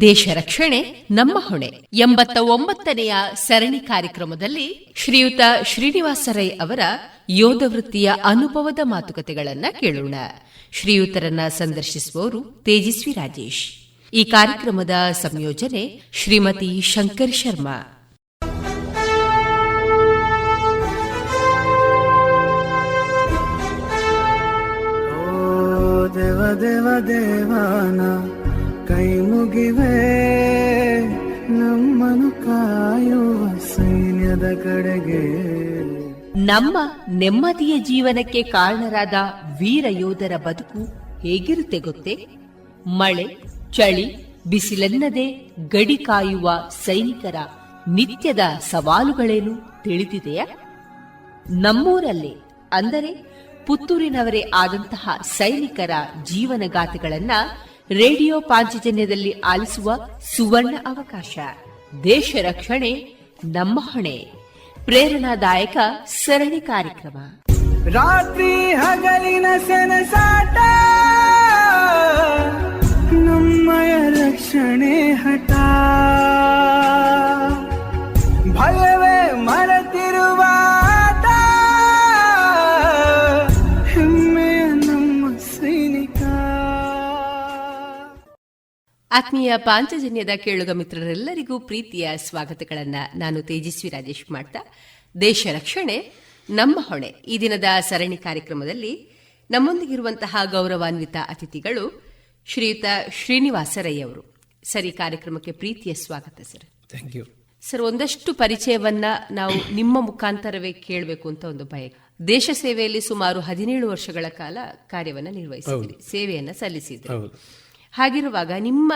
ದೇಶ ರಕ್ಷಣೆ, ನಮ್ಮ ಹೊಣೆ. ಎಂಬತ್ತ ಒಂಬತ್ತನೆಯ ಸರಣಿ ಕಾರ್ಯಕ್ರಮದಲ್ಲಿ ಶ್ರೀಯುತ ಶ್ರೀನಿವಾಸ ರೈ ಅವರ ಯೋಧ ವೃತ್ತಿಯ ಅನುಭವದ ಮಾತುಕತೆಗಳನ್ನ ಕೇಳೋಣ. ಶ್ರೀಯುತರನ್ನ ಸಂದರ್ಶಿಸುವವರು ತೇಜಸ್ವಿ ರಾಜೇಶ್. ಈ ಕಾರ್ಯಕ್ರಮದ ಸಂಯೋಜನೆ ಶ್ರೀಮತಿ ಶಂಕರ್ ಶರ್ಮಾ. ದೇವ ದೇವ ದೇವಾನ ಕೈ ಮುಗಿವೆ ನಮ್ಮನು ಕಾಯುವ ಸೈನ್ಯದ ಕಡೆಗೆ. ನಮ್ಮ ನೆಮ್ಮದಿಯ ಜೀವನಕ್ಕೆ ಕಾರಣರಾದ ವೀರ ಯೋಧರ ಬದುಕು ಹೇಗಿರುತ್ತೆ ಗೊತ್ತೇ? ಮಳೆ, ಚಳಿ, ಬಿಸಿಲೆನ್ನದೆ ಗಡಿ ಕಾಯುವ ಸೈನಿಕರ ನಿತ್ಯದ ಸವಾಲುಗಳೇನು ತಿಳಿದಿದೆಯಾ? ನಮ್ಮೂರಲ್ಲೇ ಅಂದರೆ ಪುತ್ತೂರಿನವರೇ ಆದಂತಹ ಸೈನಿಕರ ಜೀವನಗಾಥೆಗಳನ್ನ ರೇಡಿಯೋ ಪಾಂಚಜನ್ಯದಲ್ಲಿ ಆಲಿಸುವ ಸುವರ್ಣ ಅವಕಾಶ. ದೇಶ ರಕ್ಷಣೆ, ನಮ್ಮ ಹೊಣೆ. ಪ್ರೇರಣಾದಾಯಕ ಸರಣಿ ಕಾರ್ಯಕ್ರಮ. ರಾತ್ರಿ ಹಗಲಿನ ಸೆನಸಾಟ ನಮ್ಮಯ ರಕ್ಷಣೆ ಹಠ. ಭಯವೇ ಆತ್ಮೀಯ ಪಾಂಚಜನ್ಯದ ಕೇಳುಗ ಮಿತ್ರರೆಲ್ಲರಿಗೂ ಪ್ರೀತಿಯ ಸ್ವಾಗತಗಳನ್ನ ನಾನು ತೇಜಸ್ವಿ ರಾಜೇಶ್ ಮಾಡ್ತಾ. ದೇಶ ರಕ್ಷಣೆ ನಮ್ಮ ಹೊಣೆ. ಈ ದಿನದ ಸರಣಿ ಕಾರ್ಯಕ್ರಮದಲ್ಲಿ ನಮ್ಮೊಂದಿಗಿರುವಂತಹ ಗೌರವಾನ್ವಿತ ಅತಿಥಿಗಳು ಶ್ರೀಯುತ ಶ್ರೀನಿವಾಸ ರೈ ಅವರು. ಸರಿ ಕಾರ್ಯಕ್ರಮಕ್ಕೆ ಪ್ರೀತಿಯ ಸ್ವಾಗತ ಸರ್. ಥ್ಯಾಂಕ್ ಯು ಸರ್ ಒಂದಷ್ಟು ಪರಿಚಯವನ್ನ ನಾವು ನಿಮ್ಮ ಮುಖಾಂತರವೇ ಕೇಳಬೇಕು ಅಂತ ಒಂದು ಭಯ. ದೇಶ ಸೇವೆಯಲ್ಲಿ ಸುಮಾರು ಹದಿನೇಳು ವರ್ಷಗಳ ಕಾಲ ಕಾರ್ಯವನ್ನು ನಿರ್ವಹಿಸಿದ್ರಿ. ಸೇವೆಯನ್ನ ಸಲ್ಲಿಸಿದ್ರಿ. ಹಾಗಿರುವಾಗ ನಿಮ್ಮ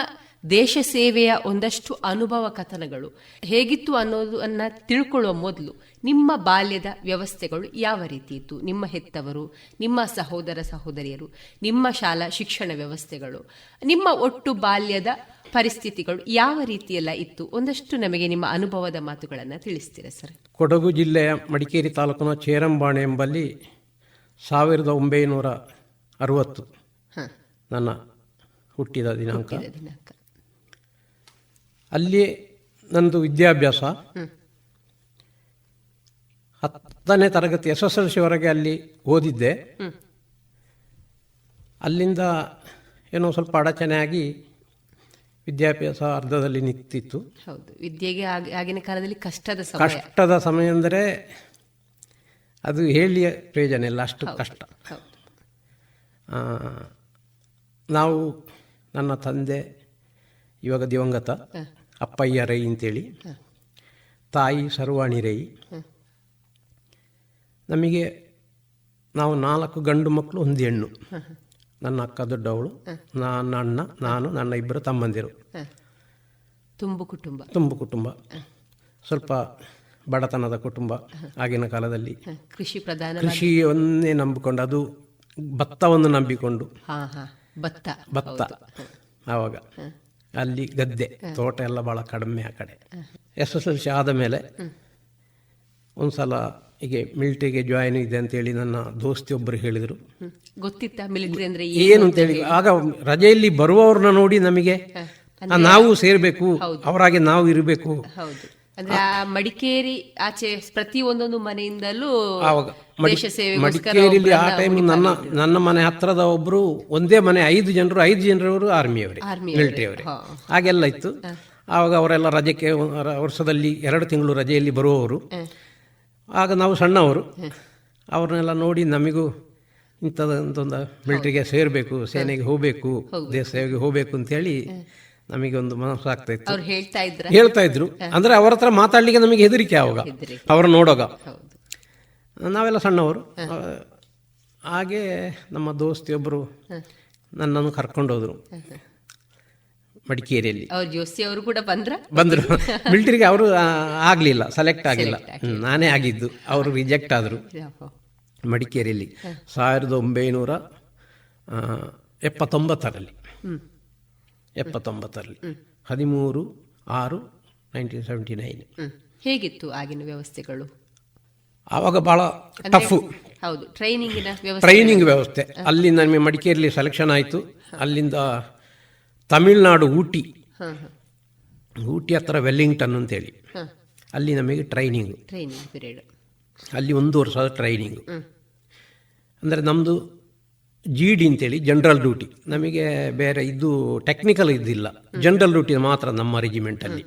ದೇಶ ಸೇವೆಯ ಒಂದಷ್ಟು ಅನುಭವ ಕಥನಗಳು ಹೇಗಿತ್ತು ಅನ್ನೋದನ್ನ ತಿಳ್ಕೊಳ್ಳುವ ಮೊದಲು ನಿಮ್ಮ ಬಾಲ್ಯದ ವ್ಯವಸ್ಥೆಗಳು ಯಾವ ರೀತಿ ಇತ್ತು? ನಿಮ್ಮ ಹೆತ್ತವರು ನಿಮ್ಮ ಸಹೋದರ ಸಹೋದರಿಯರು ನಿಮ್ಮ ಶಾಲಾ ಶಿಕ್ಷಣ ವ್ಯವಸ್ಥೆಗಳು ನಿಮ್ಮ ಒಟ್ಟು ಬಾಲ್ಯದ ಪರಿಸ್ಥಿತಿಗಳು ಯಾವ ರೀತಿಯೆಲ್ಲ ಇತ್ತು? ಒಂದಷ್ಟು ನಮಗೆ ನಿಮ್ಮ ಅನುಭವದ ಮಾತುಗಳನ್ನು ತಿಳಿಸ್ತೀರಾ ಸರ್? ಕೊಡಗು ಜಿಲ್ಲೆಯ ಮಡಿಕೇರಿ ತಾಲೂಕಿನ ಚೇರಂಬಾಣೆ ಎಂಬಲ್ಲಿ ಸಾವಿರದ ಒಂಬೈನೂರ ಅರವತ್ತು ನನ್ನ ಹುಟ್ಟಿದ ದಿನಾಂಕ. ಅಲ್ಲಿ ನಂದು ವಿದ್ಯಾಭ್ಯಾಸ. ಹತ್ತನೇ ತರಗತಿ ಎಸ್ ಎಸ್ ಎಲ್ ಸಿವರೆಗೆ ಅಲ್ಲಿ ಓದಿದ್ದೆ. ಅಲ್ಲಿಂದ ಏನೋ ಸ್ವಲ್ಪ ಅಡಚಣೆ ಆಗಿ ವಿದ್ಯಾಭ್ಯಾಸ ಅರ್ಧದಲ್ಲಿ ನಿಂತಿತ್ತು. ಹೌದು. ವಿದ್ಯೆಗೆ ಆಗಿನ ಕಾಲದಲ್ಲಿ ಕಷ್ಟದ ಕಷ್ಟದ ಸಮಯ ಅಂದರೆ ಅದು ಹೇಳಿ ಪ್ರಯೋಜನ ಇಲ್ಲ ಅಷ್ಟು ಕಷ್ಟ. ನಾವು ನನ್ನ ತಂದೆ ಇವಾಗ ದಿವಂಗತ ಅಪ್ಪಯ್ಯ ರೈ ಅಂತೇಳಿ. ತಾಯಿ ಸರ್ವಾಣಿ ರೈ. ನಮಗೆ ನಾವು ನಾಲ್ಕು ಗಂಡು ಮಕ್ಕಳು ಒಂದು ಹೆಣ್ಣು. ನನ್ನ ಅಕ್ಕ ದೊಡ್ಡವಳು ನನ್ನ ಅಣ್ಣ ನಾನು ನನ್ನ ಇಬ್ಬರು ತಮ್ಮಂದಿರು. ತುಂಬು ಕುಟುಂಬ. ತುಂಬು ಕುಟುಂಬ. ಸ್ವಲ್ಪ ಬಡತನದ ಕುಟುಂಬ ಆಗಿನ ಕಾಲದಲ್ಲಿ. ಕೃಷಿ ಪ್ರಧಾನ ಕೃಷಿಯನ್ನೇ ನಂಬಿಕೊಂಡು ಅದು ಭತ್ತವನ್ನು ನಂಬಿಕೊಂಡು. ಭತ್ತ. ಭತ್ತ. ಆವಾಗ ಅಲ್ಲಿ ಗದ್ದೆ ತೋಟ ಎಲ್ಲ ಭಾಳ ಕಡಿಮೆ ಆ ಕಡೆ. ಎಸ್ ಎಸ್ ಎಲ್ ಸಿ ಆದ ಮೇಲೆ ಒಂದು ಸಲ ಹೀಗೆ ಮಿಲಿಟರಿಗೆ ಜಾಯಿನ್ ಇದೆ ಅಂತೇಳಿ ನನ್ನ ದೋಸ್ತಿ ಒಬ್ಬರು ಹೇಳಿದರು. ಗೊತ್ತಿತ್ತ ಮಿಲಿಟರಿ ಅಂದ್ರೆ ಏನು ಅಂತೇಳಿ ಆಗ ರಜೆಯಲ್ಲಿ ಬರುವವ್ರನ್ನ ನೋಡಿ ನಮಗೆ ನಾವು ಸೇರಬೇಕು ಅವರಾಗೆ ನಾವು ಇರಬೇಕು. ಅಂದ್ರೆ ಆ ಮಡಿಕೇರಿ ಆಚೆ ಪ್ರತಿ ಒಂದೊಂದು ಮನೆಯಿಂದಲೂ ದೇಶ ಸೇವೆ ಮಡಿಕೇರಿಲಿ ಆ ಟೈಮ್ ನನ್ನ ನನ್ನ ಮನೆ ಹತ್ರದ ಒಬ್ರು ಒಂದೇ ಮನೆ ಐದು ಜನರು ಐದು ಜನರವರು ಆರ್ಮಿಯವರೇ ಮಿಲಿಟರಿ ಅವರೇ ಹಾಗೆಲ್ಲ ಇತ್ತು. ಆವಾಗ ಅವರೆಲ್ಲ ರಜೆಗೆ ವರ್ಷದಲ್ಲಿ ಎರಡು ತಿಂಗಳು ರಜೆಯಲ್ಲಿ ಬರುವವರು. ಆಗ ನಾವು ಸಣ್ಣವರು. ಅವ್ರನ್ನೆಲ್ಲ ನೋಡಿ ನಮಗೂ ಇಂಥದ್ದೊಂದು ಮಿಲಿಟರಿಗೆ ಸೇರಬೇಕು ಸೇನೆಗೆ ಹೋಗಬೇಕು ದೇಶ ಸೇವೆಗೆ ಹೋಗಬೇಕು ಅಂತೇಳಿ ನಮಗೆ ಒಂದು ಮನಸ್ಸು ಆಗ್ತಾ ಇತ್ತು. ಹೇಳ್ತಾ ಇದ್ರು ಅಂದ್ರೆ ಅವರ ಹತ್ರ ಮಾತಾಡ್ಲಿಕ್ಕೆ ನಮಗೆ ಹೆದರಿಕೆ ಆವಾಗ. ಅವರು ನೋಡೋಗ. ನಾವೆಲ್ಲ ಸಣ್ಣವರು. ಹಾಗೆ ನಮ್ಮ ದೋಸ್ತಿಯೊಬ್ಬರು ನನ್ನನ್ನು ಕರ್ಕೊಂಡೋದ್ರು ಮಡಿಕೇರಿಯಲ್ಲಿ. ಅವರು ಕೂಡ ಬಂದ್ರ? ಬಂದರು. ಮಿಲಿಟರಿಗೆ ಅವರು ಆಗಲಿಲ್ಲ. ಸೆಲೆಕ್ಟ್ ಆಗಿಲ್ಲ. ನಾನೇ ಆಗಿದ್ದು. ಅವರು ರಿಜೆಕ್ಟ್ ಆದರು. ಮಡಿಕೇರಿಯಲ್ಲಿ. ಸಾವಿರದ ಒಂಬೈನೂರ ಎಪ್ಪತ್ತೊಂಬತ್ತರಲ್ಲಿ. ಎಪ್ಪತ್ತೊಂಬತ್ತರಲ್ಲಿ. ಹದಿಮೂರು ಆರು ನೈನ್ಟೀನ್ ಸೆವೆಂಟಿ ನೈನ್. ಹೇಗಿತ್ತು ಆಗಿನ ವ್ಯವಸ್ಥೆಗಳು? ಆವಾಗ ಬಹಳ ಟಫ್ ಹೌದು. ಟ್ರೈನಿಂಗಿನ ಟ್ರೈನಿಂಗ್ ವ್ಯವಸ್ಥೆ. ಅಲ್ಲಿ ನಮಗೆ ಮಡಿಕೇರಿಯಲ್ಲಿ ಸೆಲೆಕ್ಷನ್ ಆಯಿತು. ಅಲ್ಲಿಂದ ತಮಿಳ್ನಾಡು ಊಟಿ. ಊಟಿ ಹತ್ರ ವೆಲ್ಲಿಂಗ್ಟನ್ ಅಂತೇಳಿ. ಅಲ್ಲಿ ನಮಗೆ ಟ್ರೈನಿಂಗು ಟ್ರೈನಿಂಗ್ ಪಿರಿಯಡ್ ಅಲ್ಲಿ ಒಂದು ವರ್ಷದ ಟ್ರೈನಿಂಗು ಅಂದರೆ ನಮ್ಮದು ಜಿ ಡಿ ಅಂತೇಳಿ ಜನರಲ್ ಡ್ಯೂಟಿ ನಮಗೆ ಬೇರೆ ಇದು ಟೆಕ್ನಿಕಲ್ ಇದ್ದಿಲ್ಲ ಜನರಲ್ ಡ್ಯೂಟಿ ಮಾತ್ರ ನಮ್ಮ ರೆಜಿಮೆಂಟಲ್ಲಿ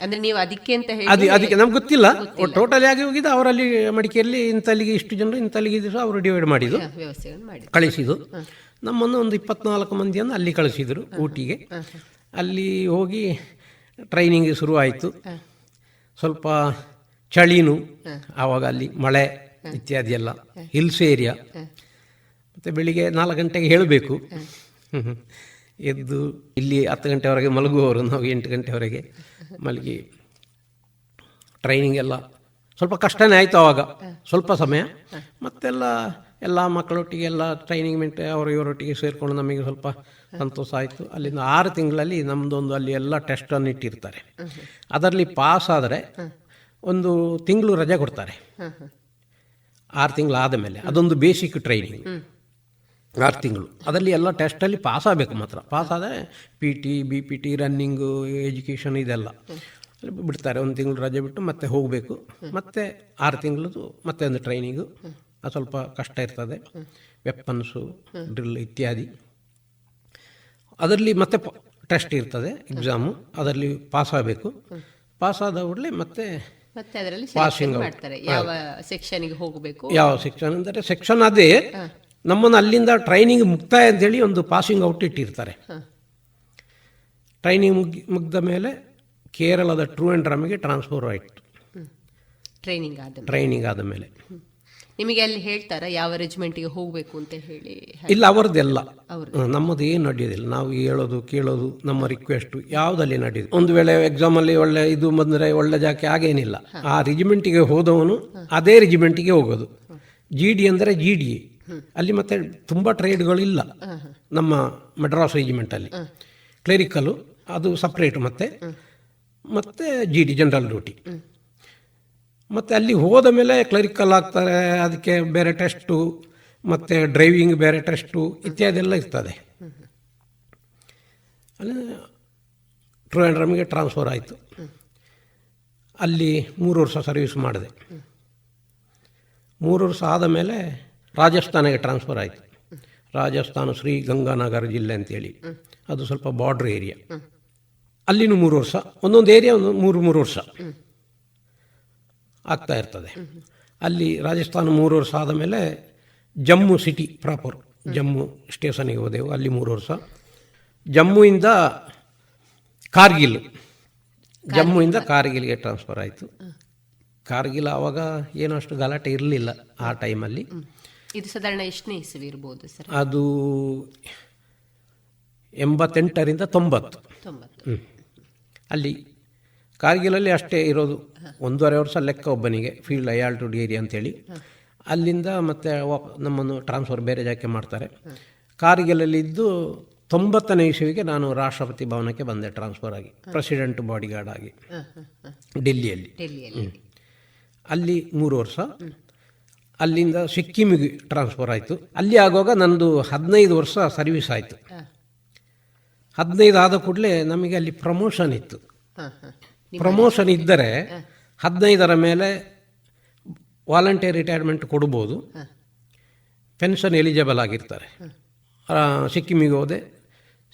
ಅಂದ್ರೆ ನೀವು ಅದಕ್ಕೆ ಅಂತ ಅದು ಅದಕ್ಕೆ ನಮ್ಗೆ ಗೊತ್ತಿಲ್ಲ. ಟೋಟಲಿ ಆಗಿ ಹೋಗಿದ್ದು ಅವರಲ್ಲಿ ಮಡಿಕೆಯಲ್ಲಿ ಇಂಥಲ್ಲಿಗೆ ಇಷ್ಟು ಜನರು ಇಂಥಲ್ಲಿಗೆ ಇದ್ದು ಅವರು ಡಿವೈಡ್ ಮಾಡಿದ್ದು ಕಳಿಸಿದ್ರು ವ್ಯವಸ್ಥೆಗಳನ್ನು ಮಾಡಿ ಕಳಿಸಿದ್ದು ನಮ್ಮನ್ನು ಒಂದು ಇಪ್ಪತ್ನಾಲ್ಕು ಮಂದಿಯನ್ನು ಅಲ್ಲಿ ಕಳಿಸಿದರು ಊಟಿಗೆ. ಅಲ್ಲಿ ಹೋಗಿ ಟ್ರೈನಿಂಗ್ ಶುರುವಾಯಿತು ಸ್ವಲ್ಪ ಚಳಿನೂ ಆವಾಗ ಅಲ್ಲಿ ಮಳೆ ಇತ್ಯಾದಿ ಎಲ್ಲ ಹಿಲ್ಸ್ ಏರಿಯಾ ಮತ್ತು ಬೆಳಿಗ್ಗೆ ನಾಲ್ಕು ಗಂಟೆಗೆ ಹೇಳಬೇಕು. ಎದ್ದು ಇಲ್ಲಿ ಹತ್ತು ಗಂಟೆವರೆಗೆ ಮಲಗುವವರು ನಾವು ಎಂಟು ಗಂಟೆವರೆಗೆ ಮಲಗಿ ಟ್ರೈನಿಂಗ್ ಎಲ್ಲ ಸ್ವಲ್ಪ ಕಷ್ಟನೇ ಆಯಿತು ಆವಾಗ ಸ್ವಲ್ಪ ಸಮಯ. ಮತ್ತೆಲ್ಲ ಎಲ್ಲ ಮಕ್ಕಳೊಟ್ಟಿಗೆ ಎಲ್ಲ ಟ್ರೈನಿಂಗ್ ಮೆಂಟ್ ಅವರು ಇವರೊಟ್ಟಿಗೆ ಸೇರಿಕೊಂಡು ನಮಗೆ ಸ್ವಲ್ಪ ಸಂತೋಷ ಆಯಿತು. ಅಲ್ಲಿಂದ ಆರು ತಿಂಗಳಲ್ಲಿ ನಮ್ಮದೊಂದು ಅಲ್ಲಿ ಎಲ್ಲ ಟೆಸ್ಟನ್ನು ಇಟ್ಟಿರ್ತಾರೆ. ಅದರಲ್ಲಿ ಪಾಸ್ ಆದರೆ ಒಂದು ತಿಂಗಳು ರಜೆ ಕೊಡ್ತಾರೆ. ಆರು ತಿಂಗಳು ಆದ ಮೇಲೆ. ಅದೊಂದು ಬೇಸಿಕ್ ಟ್ರೈನಿಂಗ್ ಆರು ತಿಂಗಳು. ಅದರಲ್ಲಿ ಎಲ್ಲ ಟೆಸ್ಟಲ್ಲಿ ಪಾಸ್ ಆಗಬೇಕು ಮಾತ್ರ. ಪಾಸ್ ಆದರೆ P T B P T running education ಇದೆಲ್ಲ. ಅಲ್ಲಿ ಬಿಡ್ತಾರೆ. ಒಂದು ತಿಂಗಳು ರಜೆ ಬಿಟ್ಟು ಮತ್ತೆ ಹೋಗಬೇಕು. ಮತ್ತೆ ಆರು ತಿಂಗಳದು ಮತ್ತೆ ಒಂದು ಟ್ರೈನಿಂಗು ಅದು ಸ್ವಲ್ಪ ಕಷ್ಟ ಇರ್ತದೆ. ವೆಪನ್ಸು ಡ್ರಿಲ್ ಇತ್ಯಾದಿ. ಅದರಲ್ಲಿ ಮತ್ತೆ ಟೆಸ್ಟ್ ಇರ್ತದೆ ಎಕ್ಸಾಮು ಅದರಲ್ಲಿ ಪಾಸ್ ಆಗಬೇಕು. ಪಾಸ್ ಆದ ಕೂಡಲೇ ಮತ್ತೆ ಮತ್ತೆ ಅದರಲ್ಲಿ ಪಾಸಿಂಗ್ ಮಾಡ್ತಾರೆ. ಯಾವ ಸೆಕ್ಷನ್ಗೆ ಹೋಗಬೇಕು? ಯಾವ ಸೆಕ್ಷನ್ ಅಂದರೆ ಸೆಕ್ಷನ್ ಅದೇ. ನಮ್ಮನ್ನು ಅಲ್ಲಿಂದ ಟ್ರೈನಿಂಗ್ ಮುಕ್ತಾಯ ಅಂತೇಳಿ ಒಂದು ಪಾಸಿಂಗ್ ಔಟ್ ಇಟ್ಟಿರ್ತಾರೆ. ಟ್ರೈನಿಂಗ್ ಮುಗಿ ಮುಗ್ದ ಮೇಲೆ ಕೇರಳದ ಟ್ರೂ ಆ್ಯಂಡ್ ಡ್ರಾಮಿಗೆ ಟ್ರಾನ್ಸ್ಫರ್ ಆಯಿತು. ಟ್ರೈನಿಂಗ್ ಆದ ಮೇಲೆ. ಟ್ರೈನಿಂಗ್ ಆದ ಮೇಲೆ. ನಿಮಗೆ ಅಲ್ಲಿ ಹೇಳ್ತಾರಾ ಯಾವ ರೆಜಿಮೆಂಟ್ಗೆ ಹೋಗಬೇಕು ಅಂತ ಹೇಳಿ? ಇಲ್ಲ ಅವರದ್ದೆಲ್ಲ. ಅವ್ರದ್ದು. ನಮ್ಮದು ಏನು ನಡೆಯೋದಿಲ್ಲ. ನಾವು ಹೇಳೋದು ಕೇಳೋದು ನಮ್ಮ ರಿಕ್ವೆಸ್ಟು ಯಾವುದಲ್ಲಿ ನಡೆಯೋದು. ಒಂದು ವೇಳೆ ಎಕ್ಸಾಮಲ್ಲಿ ಒಳ್ಳೆ ಇದು ಬಂದರೆ ಒಳ್ಳೆ ಜಾಕೆ ಆಗೇನಿಲ್ಲ. ಆ ರೆಜಿಮೆಂಟಿಗೆ ಹೋದವನು ಅದೇ ರೆಜಿಮೆಂಟಿಗೆ ಹೋಗೋದು. ಜಿ ಡಿ ಅಂದರೆ ಜಿ ಡಿ ಅಲ್ಲಿ ಮತ್ತೆ ತುಂಬ ಟ್ರೇಡ್ಗಳಿಲ್ಲ ನಮ್ಮ ಮಡ್ರಾಸ್ ರೆಜಿಮೆಂಟಲ್ಲಿ ಕ್ಲೆರಿಕಲು ಅದು ಸಪ್ರೇಟ್ ಮತ್ತೆ. ಮತ್ತೆ ಜಿ ಡಿ ಜನರಲ್ ಡ್ಯೂಟಿ ಮತ್ತು ಅಲ್ಲಿ ಹೋದ ಮೇಲೆ ಕ್ಲರಿಕಲ್ ಆಗ್ತಾರೆ ಅದಕ್ಕೆ ಬೇರೆ ಟೆಸ್ಟು ಮತ್ತು ಡ್ರೈವಿಂಗ್ ಬೇರೆ ಟೆಸ್ಟು ಇತ್ಯಾದಿ ಎಲ್ಲ ಇರ್ತದೆ. ಅಲ್ಲಿ ಟ್ರೂ ಆ್ಯಂಡ್ ರಮ್ಗೆ ಟ್ರಾನ್ಸ್ಫರ್ ಆಯಿತು. ಅಲ್ಲಿ ಮೂರು ವರ್ಷ ಸರ್ವಿಸ್ ಮಾಡಿದೆ. ಮೂರು ವರ್ಷ ಆದ ಮೇಲೆ ರಾಜಸ್ಥಾನಕ್ಕೆ ಟ್ರಾನ್ಸ್ಫರ್ ಆಯಿತು. ರಾಜಸ್ಥಾನ ಶ್ರೀ ಗಂಗಾನಗರ ಜಿಲ್ಲೆ ಅಂತೇಳಿ. ಅದು ಸ್ವಲ್ಪ ಬಾರ್ಡ್ರ್ ಏರಿಯಾ ಅಲ್ಲಿನೂ ಮೂರು ವರ್ಷ, ಒಂದೊಂದು ಏರಿಯಾ ಒಂದು ಮೂರು ಮೂರು ವರ್ಷ ಆಗ್ತಾ ಇರ್ತದೆ. ಅಲ್ಲಿ ರಾಜಸ್ಥಾನ ಮೂರು ವರ್ಷ ಆದ ಮೇಲೆ ಜಮ್ಮು ಸಿಟಿ ಪ್ರಾಪರ್ ಜಮ್ಮು ಸ್ಟೇಷನಿಗೆ ಹೋದೆವು, ಅಲ್ಲಿ ಮೂರು ವರ್ಷ. ಜಮ್ಮುವಿಂದ ಕಾರ್ಗಿಲ್ ಜಮ್ಮುವಿಂದ ಕಾರ್ಗಿಲ್ಗೆ ಟ್ರಾನ್ಸ್ಫರ್ ಆಯಿತು. ಕಾರ್ಗಿಲ್ ಆವಾಗ ಏನೂ ಅಷ್ಟು ಗಲಾಟೆ ಇರಲಿಲ್ಲ ಆ ಟೈಮಲ್ಲಿ ಇದು ಸಾಧಾರಣ ಎಷ್ಟನೇ ಇಸವಿ ಇರ್ಬೋದು ಸರ್? ಅದು ಎಂಬತ್ತೆಂಟರಿಂದ ತೊಂಬತ್ತು. ತೊಂಬತ್ತು. ಅಲ್ಲಿ ಕಾರ್ಗಿಲಲ್ಲಿ ಅಷ್ಟೇ ಇರೋದು. ಒಂದೂವರೆ ವರ್ಷ ಲೆಕ್ಕ ಒಬ್ಬನಿಗೆ ಫೀಲ್ಡ್ ಅಯಾಲ್ಟುಡ್ ಏರಿಯಾ ಅಂತೇಳಿ. ಅಲ್ಲಿಂದ ಮತ್ತೆ ವಾಪ್ ನಮ್ಮನ್ನು ಟ್ರಾನ್ಸ್ಫರ್ ಬೇರೆ ಜಾಗಕ್ಕೆ ಮಾಡ್ತಾರೆ. ಕಾರ್ಗಿಲಲ್ಲಿ ಇದ್ದು ತೊಂಬತ್ತನೇ ಇಸುವಿಗೆ ನಾನು ರಾಷ್ಟ್ರಪತಿ ಭವನಕ್ಕೆ ಬಂದೆ ಟ್ರಾನ್ಸ್ಫರ್ ಆಗಿ. ಪ್ರೆಸಿಡೆಂಟ್ ಬಾಡಿಗಾರ್ಡ್ ಆಗಿ. ಡೆಲ್ಲಿಯಲ್ಲಿ. ಅಲ್ಲಿ ಮೂರು ವರ್ಷ. ಅಲ್ಲಿಂದ ಸಿಕ್ಕಿಮಿಗೆ ಟ್ರಾನ್ಸ್ಫರ್ ಆಯಿತು. ಅಲ್ಲಿ ಆಗುವಾಗ ನಂದು ಹದಿನೈದು ವರ್ಷ ಸರ್ವಿಸ್ ಆಯಿತು. ಹದಿನೈದು ಆದ ಕೂಡಲೇ ನಮಗೆ ಅಲ್ಲಿ ಪ್ರಮೋಷನ್ ಇತ್ತು. ಪ್ರಮೋಷನ್ ಇದ್ದರೆ ಹದಿನೈದರ ಮೇಲೆ ವಾಲಂಟಿಯರ್ ರಿಟೈರ್ಮೆಂಟ್ ಕೊಡ್ಬೋದು. ಪೆನ್ಷನ್ ಎಲಿಜಿಬಲ್ ಆಗಿರ್ತಾರೆ. ಸಿಕ್ಕಿಮಿಗೆ ಹೋದೆ.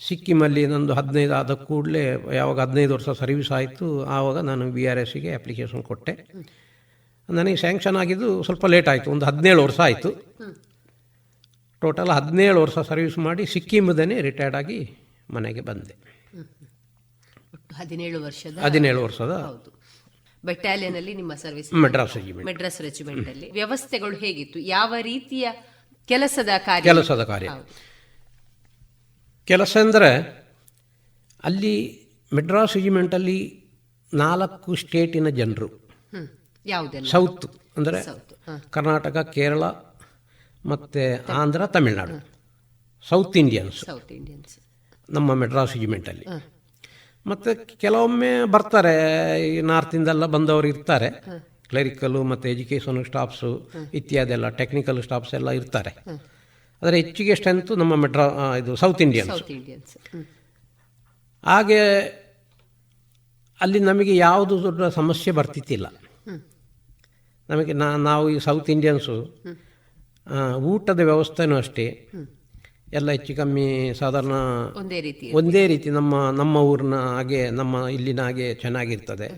ಸಿಕ್ಕಿಮಲ್ಲಿ ನಂದು ಹದಿನೈದು ಆದ ಕೂಡಲೇ ಯಾವಾಗ ಹದಿನೈದು ವರ್ಷ ಸರ್ವಿಸ್ ಆಯಿತು ಆವಾಗ ನಾನು ಬಿ ಆರ್ ಎಸ್ಸಿಗೆ ಅಪ್ಲಿಕೇಶನ್ ಕೊಟ್ಟೆ. ನನಗೆ ಸ್ಯಾಂಕ್ಷನ್ ಆಗಿದ್ದು ಸ್ವಲ್ಪ ಲೇಟ್ ಆಯಿತು ಒಂದು ಹದಿನೇಳು ವರ್ಷ ಆಯಿತು. ಟೋಟಲ್ ಹದಿನೇಳು ವರ್ಷ ಸರ್ವಿಸ್ ಮಾಡಿ ಸಿಕ್ಕಿಮದನೇ ರಿಟೈರ್ಡ್ ಆಗಿ ಮನೆಗೆ ಬಂದೆ. ಹದಿನೇಳು ವರ್ಷದ ಹದಿನೇಳು ವರ್ಷದ ಹೌದು. ಬೆಟಾಲಿಯನ್ ಅಲ್ಲಿ ನಿಮ್ಮ service Madras regiment Madras regiment ಅಲ್ಲಿ. ವ್ಯವಸ್ಥೆಗಳು ಹೇಗಿತ್ತು? ಯಾವ ರೀತಿಯ ಕೆಲಸದ ಕಾರ್ಯ? ಕೆಲಸದ ಕಾರ್ಯ. ಕೆಲಸ ಅಂದರೆ ಅಲ್ಲಿ ಮೆಡ್ರಾಸ್ ರೆಜಿಮೆಂಟಲ್ಲಿ ನಾಲ್ಕು ಸ್ಟೇಟಿನ ಜನರು. ಸೌತ್ ಅಂದರೆ. ಕರ್ನಾಟಕ ಕೇರಳ ಮತ್ತು ಆಂಧ್ರ ತಮಿಳುನಾಡು. South Indians. ನಮ್ಮ ಮೆಡ್ರಾಸ್ ರೆಜಿಮೆಂಟಲ್ಲಿ ಮತ್ತು ಕೆಲವೊಮ್ಮೆ ಬರ್ತಾರೆ ಈ ನಾರ್ತಿಂದೆಲ್ಲ ಬಂದವರು ಇರ್ತಾರೆ. ಕ್ಲರಿಕಲು ಮತ್ತು ಎಜುಕೇಷನ್ ಸ್ಟಾಫ್ಸು ಇತ್ಯಾದಿ ಎಲ್ಲ ಟೆಕ್ನಿಕಲ್ ಸ್ಟಾಫ್ಸ್ ಎಲ್ಲ ಇರ್ತಾರೆ. ಆದರೆ ಹೆಚ್ಚಿಗೆ ಸ್ಟ್ರೆಂತು ನಮ್ಮ ಮೆಡ್ರಾ ಇದು ಸೌತ್ ಇಂಡಿಯನ್ಸ್. ಹಾಗೆ ಅಲ್ಲಿ ನಮಗೆ ಯಾವುದು ದೊಡ್ಡ ಸಮಸ್ಯೆ ಬರ್ತಿತ್ತಿಲ್ಲ. ನಮಗೆ ನಾ ನಾವು ಈ ಸೌತ್ ಇಂಡಿಯನ್ಸು ಊಟದ ವ್ಯವಸ್ಥೆನೂ ಅಷ್ಟೇ. ಎಲ್ಲ ಹೆಚ್ಚು ಕಮ್ಮಿ ಸಾಧಾರಣ ಒಂದೇ ರೀತಿ ಒಂದೇ ರೀತಿ ನಮ್ಮ ನಮ್ಮ ಊರಿನ ಹಾಗೆ ನಮ್ಮ ಇಲ್ಲಿನ ಹಾಗೆ ಚೆನ್ನಾಗಿರ್ತದೆ.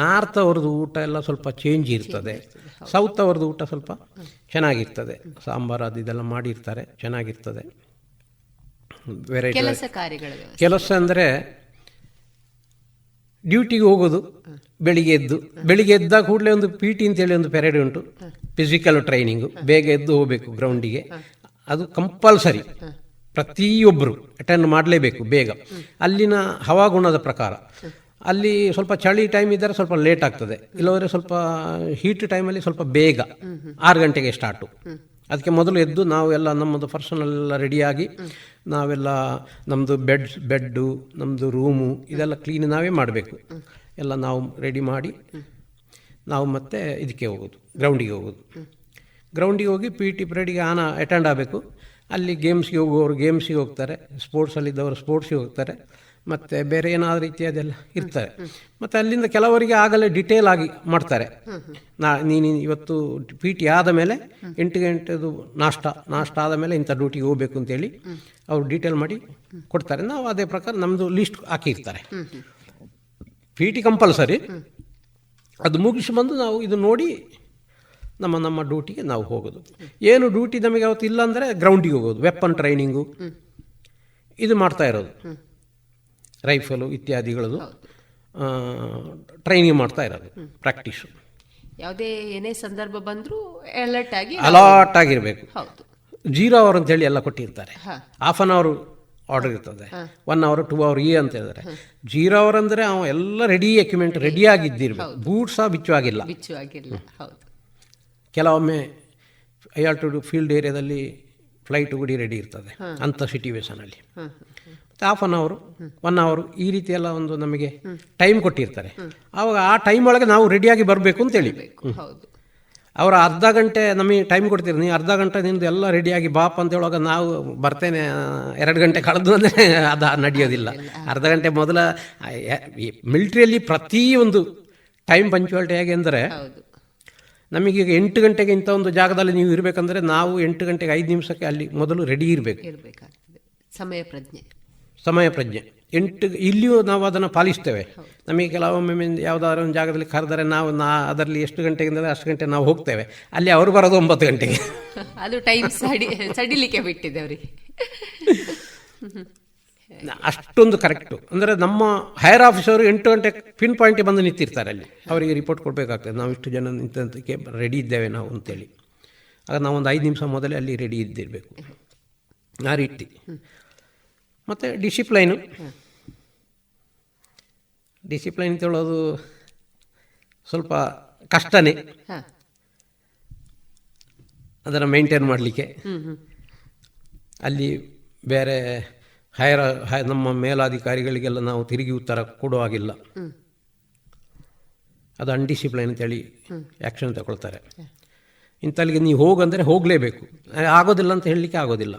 ನಾರ್ತ್ ಅವ್ರದ್ದು ಊಟ ಎಲ್ಲ ಸ್ವಲ್ಪ ಚೇಂಜ್ ಇರ್ತದೆ. ಸೌತ್ ಅವ್ರದ್ದು ಊಟ ಸ್ವಲ್ಪ ಚೆನ್ನಾಗಿರ್ತದೆ. ಸಾಂಬಾರು ಅದು ಇದೆಲ್ಲ ಮಾಡಿರ್ತಾರೆ ಚೆನ್ನಾಗಿರ್ತದೆ. ವೆರೈಟಿ ಕೆಲಸ ಕಾರ್ಯಗಳ ಕೆಲಸ ಅಂದರೆ ಡ್ಯೂಟಿಗೆ ಹೋಗೋದು, ಬೆಳಿಗ್ಗೆ ಎದ್ದು, ಬೆಳಿಗ್ಗೆ ಎದ್ದ ಕೂಡಲೇ ಒಂದು ಪಿ ಟಿ ಅಂತೇಳಿ ಒಂದು ಪೆರೇಡ್ ಉಂಟು ಫಿಸಿಕಲ್ ಟ್ರೈನಿಂಗು ಬೇಗ ಎದ್ದು ಹೋಗಬೇಕು ಗ್ರೌಂಡಿಗೆ ಅದು ಕಂಪಲ್ಸರಿ ಪ್ರತಿಯೊಬ್ಬರು ಅಟೆಂಡ್ ಮಾಡಲೇಬೇಕು ಬೇಗ. ಅಲ್ಲಿನ ಹವಾಗುಣದ ಪ್ರಕಾರ. ಅಲ್ಲಿ ಸ್ವಲ್ಪ ಚಳಿ ಟೈಮ್ ಇದ್ದರೆ ಸ್ವಲ್ಪ ಲೇಟ್ ಆಗ್ತದೆ. ಇಲ್ಲವರೆ ಸ್ವಲ್ಪ ಹೀಟ್ ಟೈಮಲ್ಲಿ ಸ್ವಲ್ಪ ಬೇಗ. ಆರು ಗಂಟೆಗೆ ಸ್ಟಾರ್ಟು ಅದಕ್ಕೆ ಮೊದಲು ಎದ್ದು ನಾವೆಲ್ಲ ನಮ್ಮದು ಪರ್ಸನಲ್ ಎಲ್ಲ ರೆಡಿಯಾಗಿ ನಾವೆಲ್ಲ ನಮ್ಮದು ಬೆಡ್ ಬೆಡ್ಡು ನಮ್ಮದು ರೂಮು ಇದೆಲ್ಲ ಕ್ಲೀನ್ ನಾವೇ ಮಾಡಬೇಕು. ಎಲ್ಲ ನಾವು ರೆಡಿ ಮಾಡಿ ನಾವು ಮತ್ತೆ ಇದಕ್ಕೆ ಹೋಗೋದು ಗ್ರೌಂಡಿಗೆ ಹೋಗೋದು. ಗ್ರೌಂಡಿಗೆ ಹೋಗಿ ಪಿ ಟಿ ಪಿರಿಯಡಿಗೆ ಆನ ಅಟೆಂಡ್ ಆಗಬೇಕು. ಅಲ್ಲಿ ಗೇಮ್ಸ್ಗೆ ಹೋಗುವವರು ಗೇಮ್ಸಿಗೆ ಹೋಗ್ತಾರೆ ಸ್ಪೋರ್ಟ್ಸಲ್ಲಿದ್ದವರು ಸ್ಪೋರ್ಟ್ಸಿಗೆ ಹೋಗ್ತಾರೆ. ಮತ್ತು ಬೇರೆ ಏನಾದರೂ ರೀತಿಯದೆಲ್ಲ ಇರ್ತಾರೆ ಮತ್ತು ಅಲ್ಲಿಂದ ಕೆಲವರಿಗೆ ಆಗಲೇ ಡಿಟೇಲ್ ಆಗಿ ಮಾಡ್ತಾರೆ. ನಾ, ನೀನು ಇವತ್ತು ಪಿ ಟಿ ಆದ ಮೇಲೆ ಎಂಟು ಗಂಟೆದು ನಾಷ್ಟ ನಾಷ್ಟ ಆದ ಮೇಲೆ ಇಂಥ ಡ್ಯೂಟಿಗೆ ಹೋಗಬೇಕು ಅಂತೇಳಿ ಅವರು ಡೀಟೇಲ್ ಮಾಡಿ ಕೊಡ್ತಾರೆ. ನಾವು ಅದೇ ಪ್ರಕಾರ ನಮ್ಮದು ಲಿಸ್ಟ್ ಹಾಕಿರ್ತಾರೆ. ಪಿ ಟಿ ಕಂಪಲ್ಸರಿ ಅದು ಮುಗಿಸಿ ಬಂದು ನಾವು ಇದು ನೋಡಿ ನಮ್ಮ ನಮ್ಮ ಡ್ಯೂಟಿಗೆ ನಾವು ಹೋಗೋದು. ಏನು ಡ್ಯೂಟಿ ನಮಗೆ ಅವತ್ತು ಇಲ್ಲ ಅಂದರೆ ಗ್ರೌಂಡಿಗೆ ಹೋಗೋದು. ವೆಪನ್ ಟ್ರೈನಿಂಗು ಇದು ಮಾಡ್ತಾ ಇರೋದು. ರೈಫಲು ಇತ್ಯಾದಿಗಳದು ಟ್ರೈನಿಂಗ್ ಮಾಡ್ತಾ ಇರೋದು ಪ್ರಾಕ್ಟೀಸ್ ಯಾವುದೇ ಏನೇ ಸಂದರ್ಭ ಬಂದರೂ ಅಲರ್ಟ್ ಆಗಿ ಅಲರ್ಟ್ ಆಗಿರಬೇಕು. ಹೌದು. ಜೀರೋ ಅವರ್ ಅಂತೇಳಿ ಎಲ್ಲ ಕೊಟ್ಟಿರ್ತಾರೆ. ಹಾಫ್ ಅನ್ ಅವರ್ ಆರ್ಡರ್ ಇರ್ತದೆ. ಒನ್ ಅವರ್ ಟೂ ಅವರ್ ಈ ಅಂತ ಹೇಳಿದ್ರೆ ಜೀರೋ ಅವರ್ ಅಂದರೆ ಅವ ಎಲ್ಲ ರೆಡಿ ಎಕ್ವಿಪ್ಮೆಂಟ್ ರೆಡಿ ಆಗಿದ್ದಿರ್ಬೇಕು. ಬೂಟ್ ಸಹ ಬಿಚ್ಚುವಾಗಿಲ್ಲ. ಬಿಚ್ಚುವಾಗಿಲ್ಲ ಹೌದು. ಕೆಲವೊಮ್ಮೆ ಐ ಆರ್ ಟು ಫೀಲ್ಡ್ ಏರಿಯಾದಲ್ಲಿ ಫ್ಲೈಟ್ ಗುಡಿ ರೆಡಿ ಇರ್ತದೆ ಅಂಥ ಸಿಟಿವೇಶನಲ್ಲಿ ಹಾಫ್ ಅನ್ ಅವರು ಒನ್ ಅವರು ಈ ರೀತಿ ಎಲ್ಲ ಒಂದು ನಮಗೆ ಟೈಮ್ ಕೊಟ್ಟಿರ್ತಾರೆ. ಆವಾಗ ಆ ಟೈಮ್ ಒಳಗೆ ನಾವು ರೆಡಿಯಾಗಿ ಬರಬೇಕು ಅಂತೇಳಿ ಹೌದು. ಅವರು ಅರ್ಧ ಗಂಟೆ ನಮಗೆ ಟೈಮ್ ಕೊಡ್ತೀರಿ ನೀವು ಅರ್ಧ ಗಂಟೆ ನಿಂದು ಎಲ್ಲ ರೆಡಿಯಾಗಿ ಬಾಪ್ ಅಂತ ಹೇಳುವಾಗ ನಾವು ಬರ್ತೇನೆ ಎರಡು ಗಂಟೆ ಕಳೆದು ಅಂದರೆ ಅದು ನಡೆಯೋದಿಲ್ಲ. ಅರ್ಧ ಗಂಟೆ ಮೊದಲ ಮಿಲ್ಟ್ರಿಯಲ್ಲಿ ಪ್ರತಿಯೊಂದು ಟೈಮ್ ಪಂಚುವಾಲಿಟಿ ಹೇಗೆ ಅಂದರೆ ನಮಗೀಗ ಎಂಟು ಗಂಟೆಗೆ ಇಂಥ ಒಂದು ಜಾಗದಲ್ಲಿ ನೀವು ಇರಬೇಕಂದ್ರೆ ನಾವು ಎಂಟು ಗಂಟೆಗೆ ಐದು ನಿಮಿಷಕ್ಕೆ ಅಲ್ಲಿ ಮೊದಲು ರೆಡಿ ಇರಬೇಕು. ಸಮಯ ಪ್ರಜ್ಞೆ. ಸಮಯ ಪ್ರಜ್ಞೆ. ಎಂಟು ಇಲ್ಲಿಯೂ ನಾವು ಅದನ್ನು ಪಾಲಿಸ್ತೇವೆ. ನಮಗೆ ಕೆಲವೊಮ್ಮೆ ಯಾವುದಾದ್ರು ಒಂದು ಜಾಗದಲ್ಲಿ ಕರೆದರೆ ನಾವು ನಾ ಅದರಲ್ಲಿ ಎಷ್ಟು ಗಂಟೆಗಿಂದ ಅಷ್ಟು ಗಂಟೆ ನಾವು ಹೋಗ್ತೇವೆ. ಅಲ್ಲಿ ಅವರು ಬರೋದು ಒಂಬತ್ತು ಗಂಟೆಗೆ. ಅದು ಟೈಮ್ ಸಡಿ ಸಡಿಲಿಕ್ಕೆ ಬಿಟ್ಟಿದೆ ಅವರಿಗೆ. ಅಷ್ಟೊಂದು ಕರೆಕ್ಟು. ಅಂದರೆ ನಮ್ಮ ಹೈಯರ್ ಆಫೀಸರು ಎಂಟು ಗಂಟೆ ಪಿನ್ ಪಾಯಿಂಟಿಗೆ ಬಂದು ನಿಂತಿರ್ತಾರೆ ಅಲ್ಲಿ. ಅವರಿಗೆ ರಿಪೋರ್ಟ್ ಕೊಡಬೇಕಾಗ್ತದೆ. ನಾವು ಇಷ್ಟು ಜನ ನಿಂತಂತಕ್ಕೆ ರೆಡಿ ಇದ್ದೇವೆ ನಾವು ಅಂತೇಳಿ. ಆಗ ನಾವು ಒಂದು ಐದು ನಿಮಿಷ ಮೊದಲೇ ಅಲ್ಲಿ ರೆಡಿ ಇದ್ದಿರಬೇಕು. ಆ ರೀತಿ. ಮತ್ತು ಡಿಸಿಪ್ಲೈನು. ಡಿಸಿಪ್ಲೈನ್ ಅಂತ ಹೇಳೋದು ಸ್ವಲ್ಪ ಕಷ್ಟನೇ. ಅದನ್ನು ಮೇಂಟೈನ್ ಮಾಡಲಿಕ್ಕೆ. ಅಲ್ಲಿ ಬೇರೆ ಹೈರ ಹೈ ನಮ್ಮ ಮೇಲಾಧಿಕಾರಿಗಳಿಗೆಲ್ಲ ನಾವು ತಿರುಗಿ ಉತ್ತರ ಕೊಡುವಾಗಿಲ್ಲ ಅದು ಅನ್ಡಿಸಿಪ್ಲೈನ್ ಅಂತೇಳಿ ಆ್ಯಕ್ಷನ್ ತಗೊಳ್ತಾರೆ. ಇಂಥಲ್ಲಿಗೆ ನೀವು ಹೋಗಂದರೆ ಹೋಗಲೇಬೇಕು. ಆಗೋದಿಲ್ಲ ಅಂತ ಹೇಳಲಿಕ್ಕೆ ಆಗೋದಿಲ್ಲ.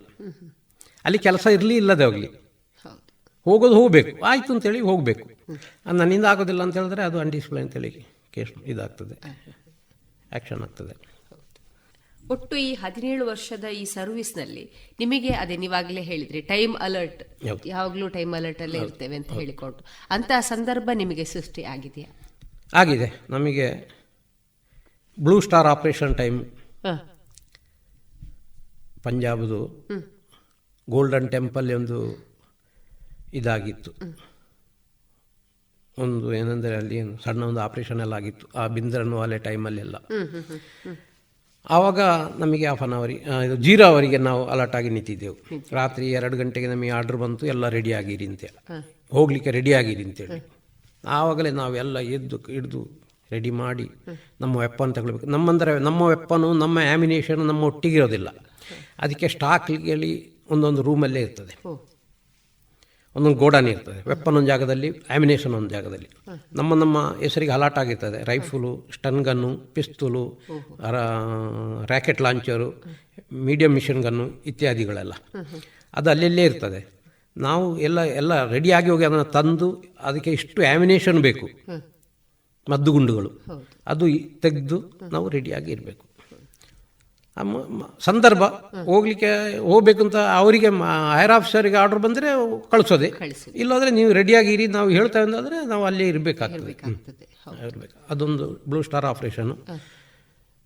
ಅಲ್ಲಿ ಕೆಲಸ ಇರಲಿ ಇಲ್ಲದೆ ಹೋಗಲಿ. ಹೌದು ಹೋಗೋದು ಹೋಗಬೇಕು. ಆಯಿತು ಅಂತೇಳಿ ಹೋಗಬೇಕು. ಅದು ನನ್ನಿಂದ ಆಗೋದಿಲ್ಲ ಅಂತ ಹೇಳಿದ್ರೆ ಅದು ಅನ್ಡಿಸಿಪ್ಲೈನ್ ಅಂತೇಳಿ ಕೇಸ್ ಇದಾಗ್ತದೆ. ಆ್ಯಕ್ಷನ್ ಆಗ್ತದೆ. ಒಟ್ಟು ಈ ಹದಿನೇಳು ವರ್ಷದ ಈ ಸರ್ವಿಸ್ನಲ್ಲಿ ನಿಮಗೆ ಅದೇ ನೀವಾಗಲೇ ಹೇಳಿದ್ರಿ ಟೈಮ್ ಅಲರ್ಟ್ ಯಾವಾಗಲೂ ಟೈಮ್ ಅಲರ್ಟ್ ಅಲ್ಲೇ ಇರ್ತೇವೆ ಅಂತ ಹೇಳಿಕೊಂಡು. ಅಂತ ಸಂದರ್ಭ ನಿಮಗೆ ಸೃಷ್ಟಿ ಆಗಿದೆಯಾ? ಆಗಿದೆ. ನಮಗೆ ಬ್ಲೂ ಸ್ಟಾರ್ ಆಪರೇಷನ್ ಟೈಮ್. ಪಂಜಾಬ್ದು ಗೋಲ್ಡನ್ ಟೆಂಪಲ್ ಒಂದು ಇದಾಗಿತ್ತು. ಒಂದು ಏನಂದರೆ ಅಲ್ಲಿ ಏನು ಸಣ್ಣ ಒಂದು ಆಪರೇಷನ್ ಎಲ್ಲ ಆಗಿತ್ತು. ಆ ಬಿಂದ್ರನ್ನು ಅಲೆ ಟೈಮಲ್ಲೆಲ್ಲ ಆವಾಗ ನಮಗೆ ಹಾಫ್ ಅನ್ ಅವರಿ ಇದು ಜೀರೋ ಅವರಿಗೆ ನಾವು ಅಲರ್ಟ್ ಆಗಿ ನಿಂತಿದ್ದೆವು. ರಾತ್ರಿ ಎರಡು ಗಂಟೆಗೆ ನಮಗೆ ಆರ್ಡ್ರ್ ಬಂತು ಎಲ್ಲ ರೆಡಿ ಆಗಿರಿ ಅಂತೇಳಿ. ಹೋಗಲಿಕ್ಕೆ ರೆಡಿ ಆಗಿರಿ ಅಂತೇಳಿ. ಆವಾಗಲೇ ನಾವೆಲ್ಲ ಎದ್ದು ಹಿಡಿದು ರೆಡಿ ಮಾಡಿ ನಮ್ಮ ವೆಪ್ಪನ್ ತಗೊಳ್ಬೇಕು. ನಮ್ಮಂದರೆ ನಮ್ಮ ವೆಪ್ಪನು ನಮ್ಮ ಆ್ಯಮಿನೇಷನ್ ನಮ್ಮ ಒಟ್ಟಿಗಿರೋದಿಲ್ಲ ಅದಕ್ಕೆ ಸ್ಟಾಕ್ಲಿ ಒಂದೊಂದು ರೂಮಲ್ಲೇ ಇರ್ತದೆ. ಒಂದೊಂದು ಗೋಡಾನ್ ಇರ್ತದೆ. ವೆಪ್ಪನ್ ಒಂದು ಜಾಗದಲ್ಲಿ ಆಮಿನೇಷನ್ ಒಂದು ಜಾಗದಲ್ಲಿ. ನಮ್ಮ ನಮ್ಮ ಹೆಸರಿಗೆ ಅಲಾಟ್ ಆಗಿರ್ತದೆ. Rifle stun gun pistol rocket launcher medium machine gun ಇತ್ಯಾದಿಗಳೆಲ್ಲ. ಅದು ಅಲ್ಲೆಲ್ಲೇ ಇರ್ತದೆ. ನಾವು ಎಲ್ಲ ಎಲ್ಲ ರೆಡಿಯಾಗಿ ಹೋಗಿ ಅದನ್ನು ತಂದು ಅದಕ್ಕೆ ಇಷ್ಟು ಆ್ಯಮಿನೇಷನ್ ಬೇಕು. ಮದ್ದುಗುಂಡುಗಳು ಅದು ತೆಗೆದು ನಾವು ರೆಡಿಯಾಗಿ ಇರಬೇಕು. ಸಂದರ್ಭ ಹೋಗ್ಲಿಕ್ಕೆ ಹೋಗ್ಬೇಕು ಅಂತ ಅವರಿಗೆ ಹೈರ್ ಆಫೀಸರಿಗೆ ಆರ್ಡರ್ ಬಂದರೆ ಕಳಿಸೋದೆ. ಇಲ್ಲಾಂದರೆ ನೀವು ರೆಡಿಯಾಗಿ ಇರಿ ನಾವು ಹೇಳ್ತೇವೆ ಅಂತಂದರೆ ನಾವು ಅಲ್ಲೇ ಇರಬೇಕಾಗ್ತದೆ. ಇರಬೇಕು. ಅದೊಂದು ಬ್ಲೂ ಸ್ಟಾರ್ ಆಪರೇಷನ್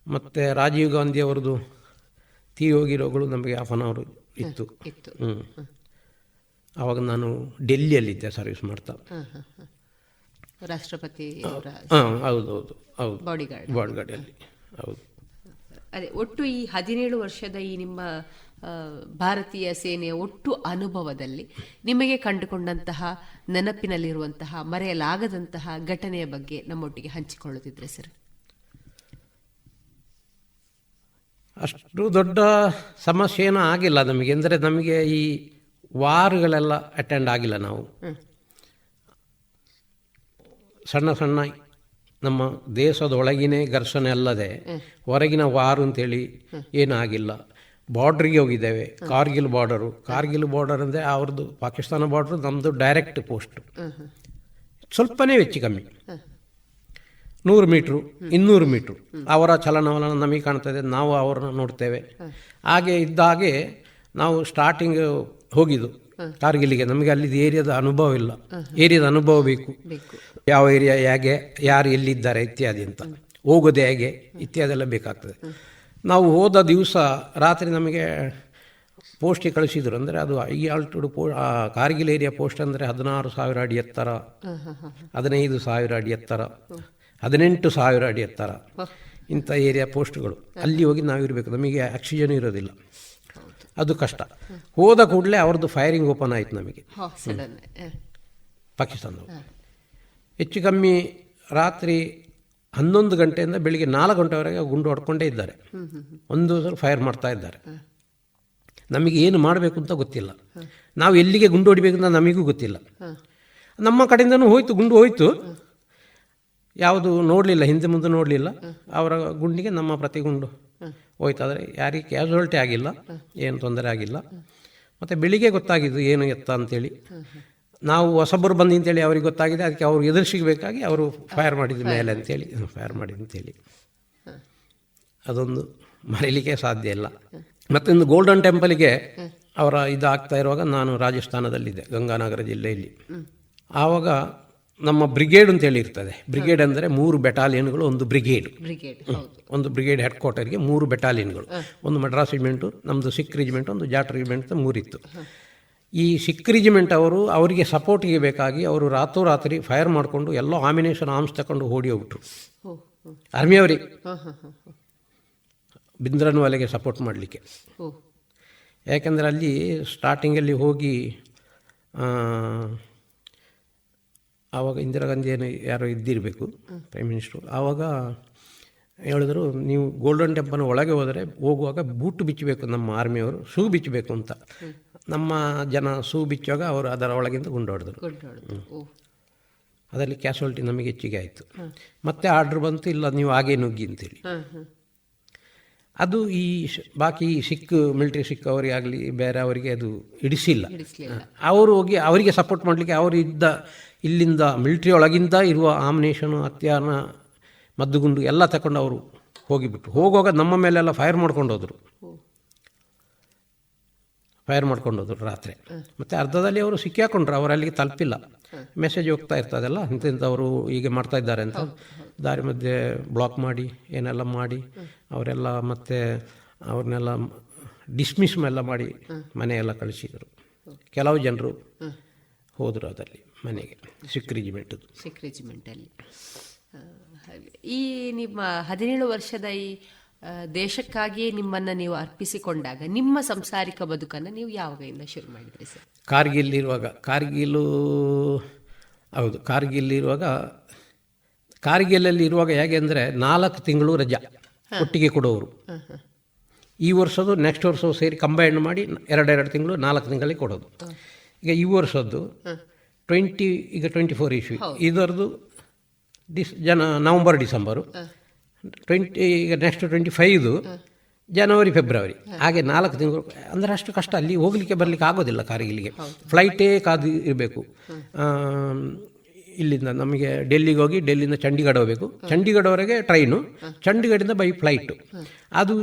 ಮತ್ತು ರಾಜೀವ್ ಗಾಂಧಿ ಅವರದು ತೀ ಹೋಗಿರೋಗಳು ನಮಗೆ ಹಾಫ್ ಅನ್ ಅವರ್ ಇತ್ತು. ಹ್ಞೂ ಆವಾಗ ನಾನು ಡೆಲ್ಲಿಯಲ್ಲಿದ್ದೆ ಸರ್ವಿಸ್ ಮಾಡ್ತಾ. ರಾಷ್ಟ್ರಪತಿ ಅವರ ಹಾಂ ಹೌದು ಹೌದು ಹೌದು. ಬಾಡಿಗಾರ್ಡ್ ಅಲ್ಲಿ. ಹೌದು. ಅದೇ ಒಟ್ಟು ಈ ಹದಿನೇಳು ವರ್ಷದ ಈ ನಿಮ್ಮ ಭಾರತೀಯ ಸೇನೆಯ ಒಟ್ಟು ಅನುಭವದಲ್ಲಿ ನಿಮಗೆ ಕಂಡುಕೊಂಡಂತಹ ನೆನಪಿನಲ್ಲಿರುವಂತಹ ಮರೆಯಲಾಗದಂತಹ ಘಟನೆಯ ಬಗ್ಗೆ ನಮ್ಮೊಟ್ಟಿಗೆ ಹಂಚಿಕೊಳ್ಳುತ್ತಿದ್ರೆ ಸರ್. ಅಷ್ಟು ದೊಡ್ಡ ಸಮಸ್ಯೆ ಏನೂ ಆಗಿಲ್ಲ ನಮಗೆ. ಅಂದರೆ ನಮಗೆ ಈ ವಾರ್ಗಳೆಲ್ಲ ಅಟೆಂಡ್ ಆಗಿಲ್ಲ ನಾವು. ಸಣ್ಣ ಸಣ್ಣ ನಮ್ಮ ದೇಶದ ಒಳಗಿನೇ ಘರ್ಷಣೆ ಅಲ್ಲದೆ ಹೊರಗಿನ ವಾರ್ ಅಂತೇಳಿ ಏನಾಗಿಲ್ಲ ಬಾರ್ಡ್ರಿಗೆ ಹೋಗಿದ್ದೇವೆ. ಕಾರ್ಗಿಲ್ ಬಾರ್ಡರು. ಕಾರ್ಗಿಲ್ ಬಾರ್ಡರ್ ಅಂದರೆ ಅವ್ರದ್ದು ಪಾಕಿಸ್ತಾನ ಬಾರ್ಡ್ರು ನಮ್ಮದು ಡೈರೆಕ್ಟ್ ಪೋಸ್ಟು. ಸ್ವಲ್ಪನೇ ಹೆಚ್ಚು ಕಮ್ಮಿ. ನೂರು ಮೀಟ್ರು ಇನ್ನೂರು ಮೀಟ್ರು. ಅವರ ಚಲನವಲನ ನಮಗೆ ಕಾಣ್ತದೆ ನಾವು ಅವರನ್ನು ನೋಡ್ತೇವೆ. ಹಾಗೆ ಇದ್ದಾಗೆ ನಾವು ಸ್ಟಾರ್ಟಿಂಗ್ ಹೋಗಿದ್ದು. ಕಾರ್ಗಿಲಿಗೆ ನಮಗೆ ಅಲ್ಲಿದ್ದು ಏರಿಯಾದ ಅನುಭವ ಇಲ್ಲ. ಏರಿಯಾದ ಅನುಭವ ಬೇಕು. ಯಾವ ಏರಿಯಾ ಹೇಗೆ ಯಾರು ಎಲ್ಲಿದ್ದಾರೆ ಇತ್ಯಾದಿ ಅಂತ. ಹೋಗೋದು ಹೇಗೆ ಇತ್ಯಾದಿ ಎಲ್ಲ ಬೇಕಾಗ್ತದೆ. ನಾವು ಹೋದ ದಿವಸ ರಾತ್ರಿ ನಮಗೆ ಪೋಸ್ಟಿಗೆ ಕಳಿಸಿದ್ರು. ಅಂದರೆ ಅದು ಈ ಆಲ್ಟಿಟ್ಯೂಡ್ ಪೋ ಕಾರ್ಗಿಲ್ ಏರಿಯಾ ಪೋಸ್ಟ್ ಅಂದರೆ ಹದಿನಾರು ಸಾವಿರ ಅಡಿ ಎತ್ತರ ಹದಿನೈದು ಸಾವಿರ ಅಡಿ ಎತ್ತರ ಹದಿನೆಂಟು ಸಾವಿರ ಅಡಿ ಎತ್ತರ ಇಂಥ ಏರಿಯಾ ಪೋಸ್ಟ್ಗಳು. ಅಲ್ಲಿ ಹೋಗಿ ನಾವು ಇರಬೇಕು ನಮಗೆ ಆಕ್ಸಿಜನ್ ಇರೋದಿಲ್ಲ. ಅದು ಕಷ್ಟ. ಹೋದ ಕೂಡಲೇ ಅವ್ರದ್ದು ಫೈರಿಂಗ್ ಓಪನ್ ಆಯಿತು ನಮಗೆ. ಪಾಕಿಸ್ತಾನದವರು ಹೆಚ್ಚು ಕಮ್ಮಿ ರಾತ್ರಿ ಹನ್ನೊಂದು ಗಂಟೆಯಿಂದ ಬೆಳಿಗ್ಗೆ ನಾಲ್ಕು ಗಂಟೆವರೆಗೆ ಗುಂಡು ಹೊಡ್ಕೊಂಡೇ ಇದ್ದಾರೆ. ಒಂದು ಸಲ ಫೈರ್ ಮಾಡ್ತಾ ಇದ್ದಾರೆ. ನಮಗೆ ಏನು ಮಾಡಬೇಕು ಅಂತ ಗೊತ್ತಿಲ್ಲ. ನಾವು ಎಲ್ಲಿಗೆ ಗುಂಡು ಹೊಡಿಬೇಕು ಅಂತ ನಮಗೂ ಗೊತ್ತಿಲ್ಲ. ನಮ್ಮ ಕಡೆಯಿಂದನೂ ಹೋಯ್ತು ಗುಂಡು ಹೋಯ್ತು. ಯಾವುದು ನೋಡಲಿಲ್ಲ ಹಿಂದೆ ಮುಂದೆ ನೋಡಲಿಲ್ಲ. ಅವರ ಗುಂಡಿಗೆ ನಮ್ಮ ಪ್ರತಿ ಗುಂಡು ಹೋಯ್ತು ಆದರೆ ಯಾರಿಗೆ ಕ್ಯಾಸುವಲ್ಟಿ ಆಗಿಲ್ಲ ಏನು ತೊಂದರೆ ಆಗಿಲ್ಲ. ಮತ್ತು ಬೆಳಿಗ್ಗೆ ಗೊತ್ತಾಗಿದ್ದು ಏನು ಎತ್ತ ಅಂತೇಳಿ. ನಾವು ಹೊಸಬರು ಬಂದು ಅಂತೇಳಿ ಅವ್ರಿಗೆ ಗೊತ್ತಾಗಿದೆ ಅದಕ್ಕೆ ಅವ್ರು ಎದುರಿಸಿಗಬೇಕಾಗಿ ಅವರು ಫೈರ್ ಮಾಡಿದ ಮೇಲೆ ಅಂತೇಳಿ ಫೈರ್ ಮಾಡಿದ ಅಂತೇಳಿ. ಅದೊಂದು ಮರೀಲಿಕ್ಕೆ ಸಾಧ್ಯ ಇಲ್ಲ. ಮತ್ತೊಂದು ಗೋಲ್ಡನ್ ಟೆಂಪಲ್ಗೆ ಅವರ ಇದು ಆಗ್ತಾ ಇರುವಾಗ ನಾನು ರಾಜಸ್ಥಾನದಲ್ಲಿದ್ದೆ ಗಂಗಾನಗರ ಜಿಲ್ಲೆಯಲ್ಲಿ. ಆವಾಗ ನಮ್ಮ ಬ್ರಿಗೇಡ್ ಅಂತೇಳಿ ಇರ್ತದೆ. ಬ್ರಿಗೇಡ್ ಅಂದರೆ ಮೂರು ಬೆಟಾಲಿಯನ್ಗಳು ಒಂದು ಬ್ರಿಗೇಡ್. ಒಂದು ಬ್ರಿಗೇಡ್ ಹೆಡ್ ಕ್ವಾರ್ಟರ್ಗೆ ಮೂರು ಬೆಟಾಲಿಯನ್ಗಳು ಒಂದು ಮಡ್ರಾಸ್ ರೆಜಿಮೆಂಟು ನಮ್ಮದು ಸಿಖ್ ರೆಜಿಮೆಂಟ್ ಒಂದು ಜಾಟ್ ರೆಜಿಮೆಂಟ್ ಅಂತ ಮೂರಿತ್ತು. ಈ ಸಿಖ್ ರೆಜಿಮೆಂಟ್ ಅವರು ಅವರಿಗೆ ಸಪೋರ್ಟಿಗೆ ಬೇಕಾಗಿ ಅವರು ರಾತ್ರೋರಾತ್ರಿ ಫೈರ್ ಮಾಡಿಕೊಂಡು ಎಲ್ಲ ಆಮಿನೇಷನ್ ಆರ್ಮ್ಸ್ ತಗೊಂಡು ಓಡಿ ಹೋಗ್ಬಿಟ್ರು. ಆರ್ಮಿಯವರಿಗೆ ಹಾ ಹಾ. ಸಪೋರ್ಟ್ ಮಾಡಲಿಕ್ಕೆ. ಯಾಕೆಂದರೆ ಅಲ್ಲಿ ಸ್ಟಾರ್ಟಿಂಗಲ್ಲಿ ಹೋಗಿ ಆವಾಗ ಇಂದಿರಾ ಗಾಂಧಿ ಏನು ಯಾರೋ ಇದ್ದಿರಬೇಕು ಪ್ರೈಮ್ ಮಿನಿಸ್ಟ್ರು ಆವಾಗ ಹೇಳಿದ್ರು ನೀವು ಗೋಲ್ಡನ್ ಟೆಂಪಲ್ ಒಳಗೆ ಹೋದರೆ ಹೋಗುವಾಗ ಬೂಟು ಬಿಚ್ಚಬೇಕು ನಮ್ಮ ಆರ್ಮಿಯವರು ಶೂ ಬಿಚ್ಚಬೇಕು ಅಂತ. ನಮ್ಮ ಜನ ಸೂ ಬಿಚ್ಚುವಾಗ ಅವರು ಅದರ ಒಳಗಿಂದ ಗುಂಡು ಹೊಡೆದ್ರು ಗುಡ್ ಹೊಡೆದು ಓ. ಅದರಲ್ಲಿ ಕ್ಯಾಶುವಲ್ಟಿ ನಮಗೆ ಹೆಚ್ಚಿಗೆ ಆಯಿತು. ಮತ್ತೆ ಆರ್ಡ್ರ್ ಬಂತು ಇಲ್ಲ ನೀವು ಹಾಗೆ ನುಗ್ಗಿ ಅಂತೇಳಿ. ಅದು ಈ ಬಾಕಿ ಸಿಖ್ ಮಿಲಿಟರಿ ಸಿಖ್ ಅವರಿಗೆ ಆಗಲಿ ಬೇರೆ ಅವರಿಗೆ ಅದು ಹಿಡಿಸಿಲ್ಲ. ಅವರು ಹೋಗಿ ಅವರಿಗೆ ಸಪೋರ್ಟ್ ಮಾಡಲಿಕ್ಕೆ ಅವರು ಇದ್ದ ಇಲ್ಲಿಂದ ಮಿಲಿಟ್ರಿ ಒಳಗಿಂದ ಇರುವ ಆಮ್ನೇಷನು ಹತ್ಯಾನ ಮದ್ದುಗುಂಡು ಎಲ್ಲ ತಗೊಂಡು ಅವರು ಹೋಗಿಬಿಟ್ರು. ಹೋಗುವಾಗ ನಮ್ಮ ಮೇಲೆಲ್ಲ ಫೈರ್ ಮಾಡ್ಕೊಂಡು ಹೋದರು ಫೈರ್ ಮಾಡ್ಕೊಂಡು ಹೋದ್ರು ರಾತ್ರಿ. ಮತ್ತು ಅರ್ಧದಲ್ಲಿ ಅವರು ಸಿಕ್ಕಾಕೊಂಡ್ರು ಅವರು ಅಲ್ಲಿಗೆ ತಲುಪಿಲ್ಲ. ಮೆಸೇಜ್ ಹೋಗ್ತಾ ಇರ್ತದಲ್ಲ ಇಂಥವರು ಹೀಗೆ ಮಾಡ್ತಾ ಇದ್ದಾರೆ ಅಂತ. ದಾರಿ ಮಧ್ಯೆ ಬ್ಲಾಕ್ ಮಾಡಿ, ಏನೆಲ್ಲ ಮಾಡಿ, ಅವರೆಲ್ಲ ಮತ್ತೆ ಅವ್ರನ್ನೆಲ್ಲ ಡಿಸ್ಮಿಸ್ ಎಲ್ಲ ಮಾಡಿ ಮನೆಯೆಲ್ಲ ಕಳಿಸಿದರು. ಕೆಲವು ಜನರು ಹೋದರು ಅದರಲ್ಲಿ, ಮನೆಗೆ ಸಿಖ್ ರೆಜಿಮೆಂಟದ್ದು ಸಿಖ್ ರೆಜಿಮೆಂಟಲ್ಲಿ ಈ ನಿಮ್ಮ ಹದಿನೇಳು ವರ್ಷದ ಈ ದೇಶಕ್ಕಾಗಿಯೇ ನಿಮ್ಮನ್ನ ನೀವು ಅರ್ಪಿಸಿಕೊಂಡಾಗ ನಿಮ್ಮ ಸಂಸಾರಿಕ ಬದುಕನ್ನು ನೀವು ಯಾವಾಗಿಂದ ಶುರು ಮಾಡಿದ್ರಿ ಸರ್? ಕಾರ್ಗಿಲ್ ಇರುವಾಗ ಕಾರ್ಗಿಲು ಹೌದು ಕಾರ್ಗಿಲ್ ಇರುವಾಗ ಕಾರ್ಗಿಲಲ್ಲಿ ಇರುವಾಗ ಹೇಗೆ ಅಂದರೆ ನಾಲ್ಕು ತಿಂಗಳು ರಜಾ ಒಟ್ಟಿಗೆ ಕೊಡೋರು. ಈ ವರ್ಷದ್ದು ನೆಕ್ಸ್ಟ್ ವರ್ಷ ಸೇರಿ ಕಂಬೈನ್ ಮಾಡಿ ಎರಡೆರಡು ತಿಂಗಳು ನಾಲ್ಕು ತಿಂಗಳಿಗೆ ಕೊಡೋದು. ಈಗ ಈ ವರ್ಷದ್ದು ಟ್ವೆಂಟಿ ಈಗ ಟ್ವೆಂಟಿ ಫೋರ್ ಇಶ್ಯೂ ಇದರದ್ದು ಡಿಸ್ ಜನ ನವಂಬರ್ ಡಿಸೆಂಬರು. ಟ್ವೆಂಟಿ ಈಗ ನೆಕ್ಸ್ಟ್ ಟ್ವೆಂಟಿ ಫೈವ್ದು ಜನವರಿ ಫೆಬ್ರವರಿ. ಹಾಗೆ ನಾಲ್ಕು ತಿಂಗಳು ಅಂದರೆ ಅಷ್ಟು ಕಷ್ಟ. ಅಲ್ಲಿ ಹೋಗಲಿಕ್ಕೆ ಬರಲಿಕ್ಕೆ ಆಗೋದಿಲ್ಲ ಕಾರ್ಗಿಲ್ಗೆ ಫ್ಲೈಟೇ ಕಾದು ಇರಬೇಕು. ಇಲ್ಲಿಂದ ನಮಗೆ ಡೆಲ್ಲಿಗೆ ಹೋಗಿ ಡೆಲ್ಲಿಂದ ಚಂಡೀಗಢ ಹೋಗಬೇಕು. ಚಂಡೀಗಢವರೆಗೆ ಟ್ರೈನು ಚಂಡೀಗಢದಿಂದ ಬೈ ಫ್ಲೈಟು ಅದು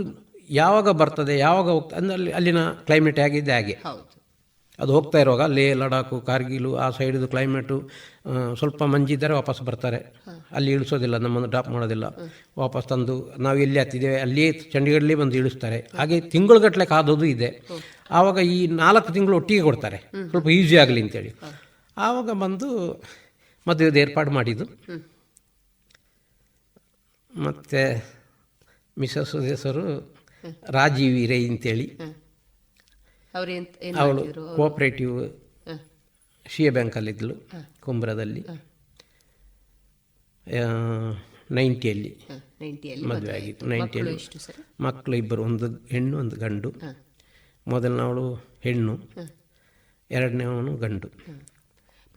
ಯಾವಾಗ ಬರ್ತದೆ ಯಾವಾಗ ಹೋಗ್ತದೆ ಅಂದರೆ ಅಲ್ಲಿ ಅಲ್ಲಿನ ಕ್ಲೈಮೇಟ್ ಹೇಗಿದೆ ಹಾಗೆ. ಅದು ಹೋಗ್ತಾ ಇರುವಾಗ ಲೇ ಲಡಾಖು, ಕಾರ್ಗಿಲು, ಆ ಸೈಡ್ದು ಕ್ಲೈಮೇಟು ಸ್ವಲ್ಪ ಮಂಜಿದ್ದರೆ ವಾಪಸ್ ಬರ್ತಾರೆ. ಅಲ್ಲಿ ಇಳಿಸೋದಿಲ್ಲ, ನಮ್ಮನ್ನು ಡ್ರಾಪ್ ಮಾಡೋದಿಲ್ಲ. ವಾಪಸ್ ತಂದು ನಾವು ಎಲ್ಲಿ ಹತ್ತಿದ್ದೇವೆ, ಅಲ್ಲಿಯೇ ಚಂಡೀಗಢಲ್ಲಿ ಬಂದು ಇಳಿಸ್ತಾರೆ. ಹಾಗೆ ತಿಂಗಳುಗಟ್ಟಲೆ ಕಾದೋದು ಇದೆ. ಆವಾಗ ಈ ನಾಲ್ಕು ತಿಂಗಳು ಒಟ್ಟಿಗೆ ಕೊಡ್ತಾರೆ. ಸ್ವಲ್ಪ ಈಸಿ ಆಗಲಿ ಅಂತೇಳಿ. ಆವಾಗ ಬಂದು ಮದುವೆದು ಏರ್ಪಾಡು ಮಾಡಿದ್ದು. ಮತ್ತು ಮಿಸಸ್ ಹೆಸರು ರಾಜೀವಿ ರೈ ಅಂತೇಳಿ. ಅವಳು ಕೋಆಪರೇಟಿವ್ ಎ ಬ್ಯಾಂಕಲ್ಲಿದ್ದಳು ಕುಂಬ್ರದಲ್ಲಿ. ನೈಂಟಿಯಲ್ಲಿ ಮದುವೆ ಆಗಿತ್ತು. ಮಕ್ಕಳು ನೈಂಟಿಯಲ್ಲಿ ಮಕ್ಕಳು ಇಬ್ಬರು ಒಂದು ಹೆಣ್ಣು ಒಂದು ಗಂಡು. ಮೊದಲನವಳು ಹೆಣ್ಣು ಎರಡನೇವನು ಗಂಡು.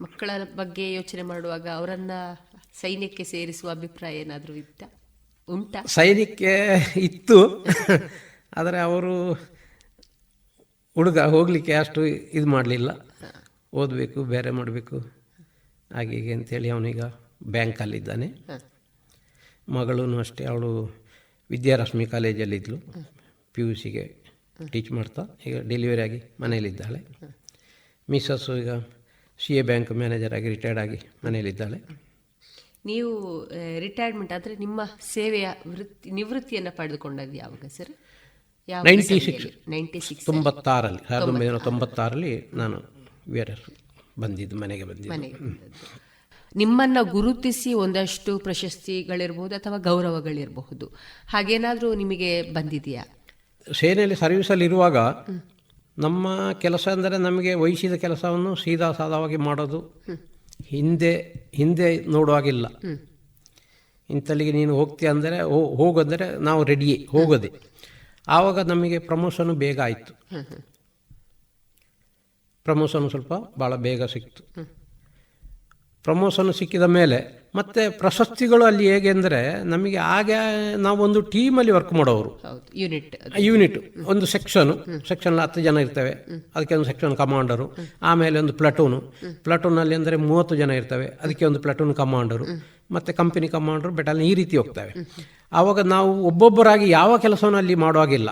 ಮಕ್ಕಳ ಬಗ್ಗೆ ಯೋಚನೆ ಮಾಡುವಾಗ ಅವರನ್ನ ಸೈನ್ಯಕ್ಕೆ ಸೇರಿಸುವ ಅಭಿಪ್ರಾಯ ಏನಾದರೂ ಇತ್ತ? ಉಂಟಾ? ಸೈನ್ಯಕ್ಕೆ ಇತ್ತು. ಆದರೆ ಅವರು ಹುಡುಗ ಹೋಗಲಿಕ್ಕೆ ಅಷ್ಟು ಇದು ಮಾಡಲಿಲ್ಲ. ಓದಬೇಕು ಬೇರೆ ಮಾಡಬೇಕು. ಹಾಗೆ ಹೀಗೆ ಅಂತೇಳಿ ಅವನೀಗ ಬ್ಯಾಂಕಲ್ಲಿದ್ದಾನೆ. ಮಗಳೂ ಅಷ್ಟೇ ಅವಳು ವಿದ್ಯಾರಶ್ಮಿ ಕಾಲೇಜಲ್ಲಿದ್ದಳು ಪಿ ಯು ಸಿಗೆ ಟೀಚ್ ಮಾಡ್ತಾ ಈಗ ಡೆಲಿವರಿ ಆಗಿ ಮನೆಯಲ್ಲಿದ್ದಾಳೆ. ಮಿಸ್ಸಸ್ಸು ಈಗ ಸಿ ಎ ಬ್ಯಾಂಕ್ ಮ್ಯಾನೇಜರ್ ಆಗಿ ರಿಟೈರ್ಡ್ ಆಗಿ ಮನೆಯಲ್ಲಿದ್ದಾಳೆ. ನೀವು ರಿಟೈರ್ಮೆಂಟ್ ಆದರೆ ನಿಮ್ಮ ಸೇವೆಯ ವೃತ್ತಿ ನಿವೃತ್ತಿಯನ್ನು ಪಡೆದುಕೊಂಡದ್ದು ಯಾವಾಗ ಸರ್? ಯಾವ 96. ನೈಂಟಿ ಸಿಕ್ಸ್ ತೊಂಬತ್ತಾರಲ್ಲಿ. ಸಾವಿರದ ಒಂಬೈನೂರ ತೊಂಬತ್ತಾರಲ್ಲಿ. ನಾನು ವಿ ಆರ್ ಎಸ್ ಬಂದಿದ್ದು. ಮನೆಗೆ ಬಂದಿದ್ದು. ನಿಮ್ಮನ್ನ ಗುರುತಿಸಿ ಒಂದಷ್ಟು ಪ್ರಶಸ್ತಿಗಳಿರಬಹುದು ಅಥವಾ ಗೌರವಗಳಿರಬಹುದು. ಹಾಗೇನಾದರೂ ನಿಮಗೆ ಬಂದಿದೆಯಾ? ಸೇನೆಯಲ್ಲಿ ಸರ್ವಿಸಲ್ಲಿ ಇರುವಾಗ ನಮ್ಮ ಕೆಲಸ ಅಂದರೆ ನಮಗೆ ವಹಿಸಿದ ಕೆಲಸವನ್ನು ಸೀದಾ ಸಾದವಾಗಿ ಮಾಡೋದು. ಹಿಂದೆ ಹಿಂದೆ ನೋಡುವಾಗಿಲ್ಲ. ಇಂಥಲ್ಲಿಗೆ ನೀನು ಹೋಗ್ತೀಯ ಅಂದರೆ ಹೋಗೋದಂದರೆ ನಾವು ರೆಡಿಯೇ ಹೋಗೋದೆ. ಆವಾಗ ನಮಗೆ ಪ್ರಮೋಷನು ಬೇಗ ಆಯಿತು. ಪ್ರಮೋಷನ್ ಸ್ವಲ್ಪ ಭಾಳ ಬೇಗ ಸಿಕ್ತು. ಪ್ರಮೋಷನ್ ಸಿಕ್ಕಿದ ಮೇಲೆ ಮತ್ತೆ ಪ್ರಶಸ್ತಿಗಳು ಅಲ್ಲಿ ಹೇಗೆ ಅಂದರೆ ನಮಗೆ ಆಗ ನಾವೊಂದು ಟೀಮಲ್ಲಿ ವರ್ಕ್ ಮಾಡೋರು. ಯೂನಿಟ್ ಯೂನಿಟ್ ಒಂದು ಸೆಕ್ಷನು ಸೆಕ್ಷನ್ ಹತ್ತು ಜನ ಇರ್ತವೆ. ಅದಕ್ಕೆ ಒಂದು ಸೆಕ್ಷನ್ ಕಮಾಂಡರು ಆಮೇಲೆ ಒಂದು ಪ್ಲಟೂನು ಪ್ಲಟೂನಲ್ಲಿ ಅಂದರೆ ಮೂವತ್ತು ಜನ ಇರ್ತವೆ. ಅದಕ್ಕೆ ಒಂದು ಪ್ಲಟೂನ್ ಕಮಾಂಡರು ಮತ್ತು ಕಂಪನಿ ಕಮಾಂಡರು ಬೆಟಲ್ ಈ ರೀತಿ ಹೋಗ್ತವೆ. ಆವಾಗ ನಾವು ಒಬ್ಬೊಬ್ಬರಾಗಿ ಯಾವ ಕೆಲಸವನ್ನು ಅಲ್ಲಿ ಮಾಡುವಾಗಿಲ್ಲ.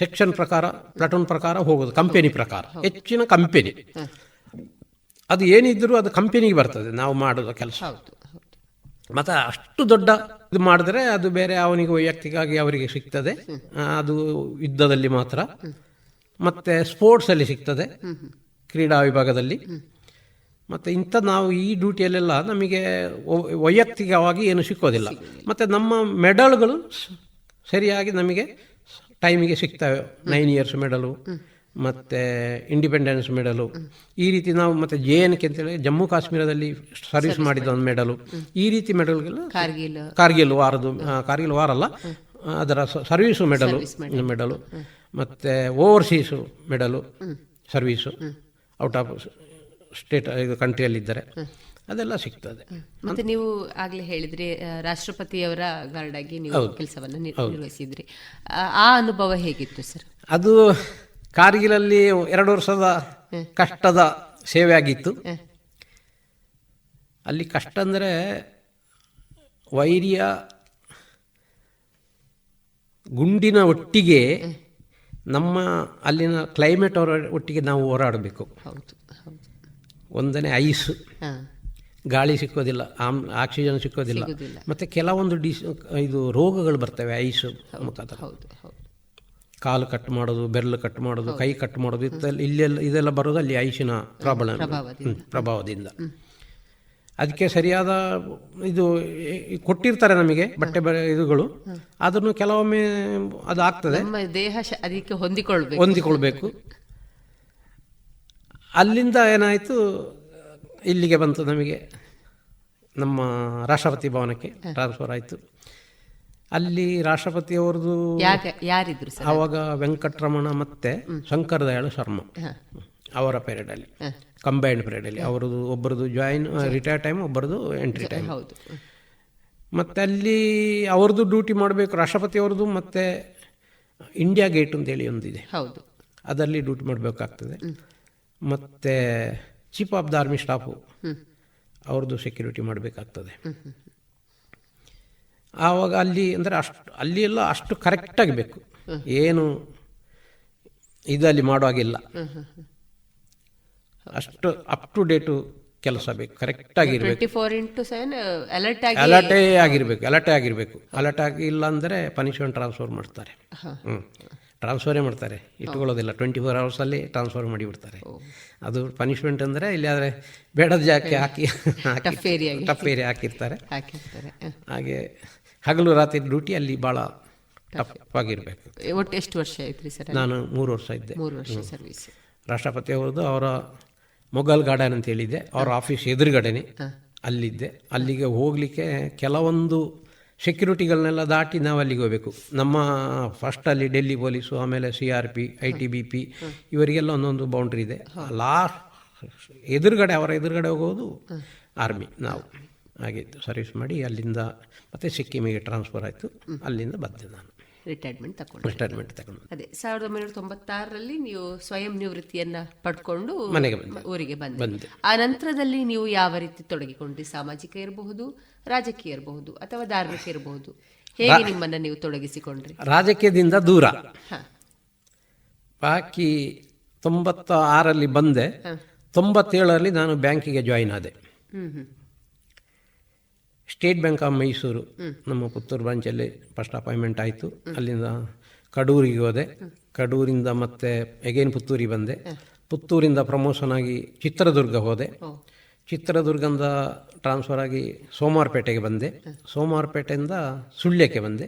ಸೆಕ್ಷನ್ ಪ್ರಕಾರ ಪ್ಲಟೂನ್ ಪ್ರಕಾರ ಹೋಗೋದು ಕಂಪನಿ ಪ್ರಕಾರ. ಹೆಚ್ಚಿನ ಕಂಪನಿ ಅದು ಏನಿದ್ರೂ ಅದು ಕಂಪೆನಿಗೆ ಬರ್ತದೆ. ನಾವು ಮಾಡೋದು ಕೆಲಸ. ಮತ್ತು ಅಷ್ಟು ದೊಡ್ಡ ಇದು ಮಾಡಿದ್ರೆ ಅದು ಬೇರೆ ಅವನಿಗೆ ವೈಯಕ್ತಿಕವಾಗಿ ಅವರಿಗೆ ಸಿಗ್ತದೆ. ಅದು ಯುದ್ಧದಲ್ಲಿ ಮಾತ್ರ. ಮತ್ತು ಸ್ಪೋರ್ಟ್ಸಲ್ಲಿ ಸಿಗ್ತದೆ. ಕ್ರೀಡಾ ವಿಭಾಗದಲ್ಲಿ. ಮತ್ತು ಇಂಥ ನಾವು ಈ ಡ್ಯೂಟಿಯಲ್ಲೆಲ್ಲ ನಮಗೆ ವೈಯಕ್ತಿಕವಾಗಿ ಏನು ಸಿಕ್ಕೋದಿಲ್ಲ. ಮತ್ತು ನಮ್ಮ ಮೆಡಲ್ಗಳು ಸರಿಯಾಗಿ ನಮಗೆ ಟೈಮಿಗೆ ಸಿಗ್ತವೆ. ನೈನ್ ಇಯರ್ಸ್ ಮೆಡಲು ಮತ್ತು ಇಂಡಿಪೆಂಡೆನ್ಸ್ ಮೆಡಲು ಈ ರೀತಿ ನಾವು ಮತ್ತು ಜೆ ಎನ್ ಕೆ ಅಂತೇಳಿ ಜಮ್ಮು ಕಾಶ್ಮೀರದಲ್ಲಿ ಸರ್ವಿಸ್ ಮಾಡಿದ ಒಂದು ಮೆಡಲು ಈ ರೀತಿ ಮೆಡಲ್ಗೆಲ್ಲ ಕಾರ್ಗಿಲ್. ಕಾರ್ಗಿಲ್ ವಾರದು ಕಾರ್ಗಿಲ್ ವಾರ ಅಲ್ಲ ಅದರ ಸರ್ವೀಸು ಮೆಡಲು ಮೆಡಲು ಮತ್ತು overseas medal service out of state ಇದು ಕಂಟ್ರಿಯಲ್ಲಿದ್ದರೆ ಅದೆಲ್ಲ ಸಿಗ್ತದೆ. ಮತ್ತೆ ನೀವು ಆಗಲೇ ಹೇಳಿದ್ರಿ ರಾಷ್ಟ್ರಪತಿಯವರ ಗಾರ್ಡ್ ಆಗಿ ನೀವು ಕೆಲಸವನ್ನು ನಿರ್ವಹಿಸಿದ್ರಿ. ಆ ಅನುಭವ ಹೇಗಿತ್ತು ಸರ್? ಅದು ಕಾರ್ಗಿಲಲ್ಲಿ ಎರಡು ವರ್ಷದ ಕಷ್ಟದ ಸೇವೆ ಆಗಿತ್ತು ಅಲ್ಲಿ ಕಷ್ಟ ಅಂದರೆ ವೈರ್ಯ ಗುಂಡಿನ ಒಟ್ಟಿಗೆ ನಮ್ಮ ಅಲ್ಲಿನ ಕ್ಲೈಮೇಟ್ ಅವರ ಒಟ್ಟಿಗೆ ನಾವು ಹೋರಾಡಬೇಕು. ಒಂದನೇ ಐಸ್. ಗಾಳಿ ಸಿಕ್ಕೋದಿಲ್ಲ ಆಮ್ ಆಕ್ಸಿಜನ್ ಸಿಕ್ಕೋದಿಲ್ಲ. ಮತ್ತು ಕೆಲವೊಂದು ಡಿಸ್ ಇದು ರೋಗಗಳು ಬರ್ತವೆ ಐಸು ಮುಖಾಂತರ. ಕಾಲು ಕಟ್ ಮಾಡೋದು ಬೆರಳು ಕಟ್ ಮಾಡೋದು ಕೈ ಕಟ್ ಮಾಡೋದು ಇತ್ತಲ್ಲಿ ಇಲ್ಲೆಲ್ಲ ಇದೆಲ್ಲ ಬರೋದು ಅಲ್ಲಿ ಐಷಿನ ಪ್ರಾಬ್ಲಮ್ ಪ್ರಭಾವದಿಂದ. ಪ್ರಭಾವದಿಂದ. ಅದಕ್ಕೆ ಸರಿಯಾದ ಇದು ಕೊಟ್ಟಿರ್ತಾರೆ ನಮಗೆ ಬಟ್ಟೆ ಇದುಗಳು. ಅದನ್ನು ಕೆಲವೊಮ್ಮೆ ಅದು ಆಗ್ತದೆ. ದೇಹ ಅದಕ್ಕೆ ಹೊಂದಿಕೊಳ್ಬೇಕು. ಹೊಂದಿಕೊಳ್ಬೇಕು. ಅಲ್ಲಿಂದ ಏನಾಯಿತು? ಇಲ್ಲಿಗೆ ಬಂತು ನಮಗೆ ನಮ್ಮ ರಾಷ್ಟ್ರಪತಿ ಭವನಕ್ಕೆ. ಟ್ರಾನ್ಸ್ಫರ್ ಆಯಿತು. ಅಲ್ಲಿ ರಾಷ್ಟ್ರಪತಿಯವರದು ಯಾರಿದ್ರು ಆವಾಗ ವೆಂಕಟರಮಣ ಮತ್ತೆ ಶಂಕರ ದಯಾಳು ಶರ್ಮ. ಅವರ ಪೀರಿಯಡಲ್ಲಿ ಕಂಬೈನ್ಡ್ ಪೀರಿಯಡಲ್ಲಿ ಅವರದು ಒಬ್ಬರದು ಜಾಯಿನ್ ರಿಟೈರ್ ಟೈಮ್ ಒಬ್ಬರದು ಎಂಟ್ರಿ ಟೈಮ್ ಹೌದು. ಮತ್ತು ಅಲ್ಲಿ ಅವ್ರದ್ದು ಡ್ಯೂಟಿ ಮಾಡಬೇಕು ರಾಷ್ಟ್ರಪತಿ ಅವ್ರದ್ದು ಮತ್ತು ಇಂಡಿಯಾ ಗೇಟ್ ಅಂತೇಳಿ ಒಂದಿದೆ. ಹೌದು. ಅದರಲ್ಲಿ ಡ್ಯೂಟಿ ಮಾಡಬೇಕಾಗ್ತದೆ. ಮತ್ತು chief of the army staff ಅವ್ರದ್ದು ಸೆಕ್ಯೂರಿಟಿ ಮಾಡಬೇಕಾಗ್ತದೆ. ಆವಾಗ ಅಲ್ಲಿ ಅಂದರೆ ಅಷ್ಟು ಅಲ್ಲಿ ಎಲ್ಲ ಅಷ್ಟು ಕರೆಕ್ಟಾಗಿ ಬೇಕು. ಏನು ಇದಲ್ಲಿ ಮಾಡುವಾಗಿಲ್ಲ ಅಷ್ಟು ಅಪ್ ಟು ಡೇಟು ಕೆಲಸ ಬೇಕು ಕರೆಕ್ಟಾಗಿ ಇರಬೇಕು. ಆಗಿರ್ಬೇಕು ಅಲರ್ಟ್ ಆಗಿ ಆಗಿರಬೇಕು ಅಲರ್ಟೇ ಆಗಿರಬೇಕು. ಅಲರ್ಟ್ ಆಗಿಲ್ಲ ಅಂದರೆ ಪನಿಷ್ಮೆಂಟ್ ಟ್ರಾನ್ಸ್ಫರ್ ಮಾಡ್ತಾರೆ. ಹ್ಞೂ ಟ್ರಾನ್ಸ್ಫರೇ ಮಾಡ್ತಾರೆ. ಇಟ್ಕೊಳ್ಳೋದಿಲ್ಲ. ಟ್ವೆಂಟಿ ಫೋರ್ ಅವರ್ಸಲ್ಲಿ ಟ್ರಾನ್ಸ್ಫರ್ ಮಾಡಿಬಿಡ್ತಾರೆ. ಅದು ಪನಿಷ್ಮೆಂಟ್ ಅಂದರೆ ಇಲ್ಲಾದರೆ ಬೇಡದ ಜಾಗಕ್ಕೆ ಹಾಕಿ ಟಫ್ area ಟಫ್ ಏರಿಯಾ ಹಾಕಿರ್ತಾರೆ. ಹಾಗೆ ಹಗಲು ರಾತ್ರಿ ಡ್ಯೂಟಿ ಅಲ್ಲಿ ಭಾಳ ಟಫ್ ಆಗಿರಬೇಕು. ಒಟ್ಟು ಎಷ್ಟು ವರ್ಷ ಆಯ್ತ್ರಿ ಸರ್ ನಾನು ಮೂರು ವರ್ಷ ಇದ್ದೆ. ಮೂರು ವರ್ಷ ಸರ್ವಿಸ್ ರಾಷ್ಟ್ರಪತಿ ಅವ್ರದ್ದು ಅವರ ಮೊಘಲ್ ಗಾರ್ಡನ್ ಅಂತ ಹೇಳಿದೆ ಅವರ ಆಫೀಸ್ ಎದುರುಗಡೆನೆ ಅಲ್ಲಿದ್ದೆ. ಅಲ್ಲಿಗೆ ಹೋಗಲಿಕ್ಕೆ ಕೆಲವೊಂದು ಸೆಕ್ಯೂರಿಟಿಗಳನ್ನೆಲ್ಲ ದಾಟಿ ನಾವು ಅಲ್ಲಿಗೆ ಹೋಗಬೇಕು. ನಮ್ಮ ಫಸ್ಟಲ್ಲಿ ಡೆಲ್ಲಿ ಪೊಲೀಸು ಆಮೇಲೆ C R P I T B P ಇವರಿಗೆಲ್ಲ ಒಂದೊಂದು ಬೌಂಡ್ರಿ ಇದೆ. ಲಾಸ್ಟ್ ಎದುರುಗಡೆ ಅವರ ಎದುರುಗಡೆ ಹೋಗೋದು ಆರ್ಮಿ ನಾವು. ಹಾಗಿತ್ತು ಸರ್ವಿಸ್ ಮಾಡಿ ಅಲ್ಲಿಂದ ಮತ್ತೆ ಸಿಕ್ಕಿಮಿಗೆ ಟ್ರಾನ್ಸ್ಫರ್ ಆಯಿತು. ಅಲ್ಲಿಂದ ಬಂದೆ ನಾನು. ರಿಟೈರ್ಮೆಂಟ್ ತಗೊಂಡು. ರಿಟೈರ್ಮೆಂಟ್ ತಗೊಂಡು. ಅದೇ ಸಾವಿರದ ಒಂಬೈನೂರ ತೊಂಬತ್ತಾರರಲ್ಲಿ ನೀವು ಸ್ವಯಂ ನಿವೃತ್ತಿಯನ್ನ ಪಡ್ಕೊಂಡು ಮನೆಗೆ. ಊರಿಗೆ ಬಂದೆ. ಆ ನಂತರದಲ್ಲಿ ನೀವು ಯಾವ ರೀತಿ ತೊಡಗಿಕೊಂಡ್ರಿ? ಸಾಮಾಜಿಕ ಇರಬಹುದು ರಾಜಕೀಯ ಇರಬಹುದು ಅಥವಾ ಧಾರ್ಮಿಕ ಇರಬಹುದು? ಹೇಗೆ ನಿಮ್ಮನ್ನ ನೀವು ತೊಡಗಿಸಿಕೊಂಡ್ರಿ? ರಾಜಕೀಯದಿಂದ ದೂರ. ಬಾಕಿ ತೊಂಬತ್ತ ಆರಲ್ಲಿ ಬಂದೆ ತೊಂಬತ್ತೇಳರಲ್ಲಿ ನಾನು ಬ್ಯಾಂಕಿಗೆ ಜಾಯಿನ್ ಆದೆ. ಸ್ಟೇಟ್ ಬ್ಯಾಂಕ್ ಆಫ್ ಮೈಸೂರು ನಮ್ಮ ಪುತ್ತೂರು ಬ್ರಾಂಚಲ್ಲಿ ಫಸ್ಟ್ ಅಪಾಯಿಂಟ್ಮೆಂಟ್ ಆಯಿತು. ಅಲ್ಲಿಂದ ಕಡೂರಿಗೆ ಹೋದೆ. ಕಡೂರಿಂದ ಮತ್ತೆ ಎಗೇನ್ ಪುತ್ತೂರಿಗೆ ಬಂದೆ. ಪುತ್ತೂರಿಂದ ಪ್ರಮೋಷನ್ ಆಗಿ ಚಿತ್ರದುರ್ಗ ಹೋದೆ. ಚಿತ್ರದುರ್ಗದಿಂದ ಟ್ರಾನ್ಸ್ಫರ್ ಆಗಿ ಸೋಮವಾರಪೇಟೆಗೆ ಬಂದೆ. ಸೋಮವಾರಪೇಟೆಯಿಂದ ಸುಳ್ಯಕ್ಕೆ ಬಂದೆ.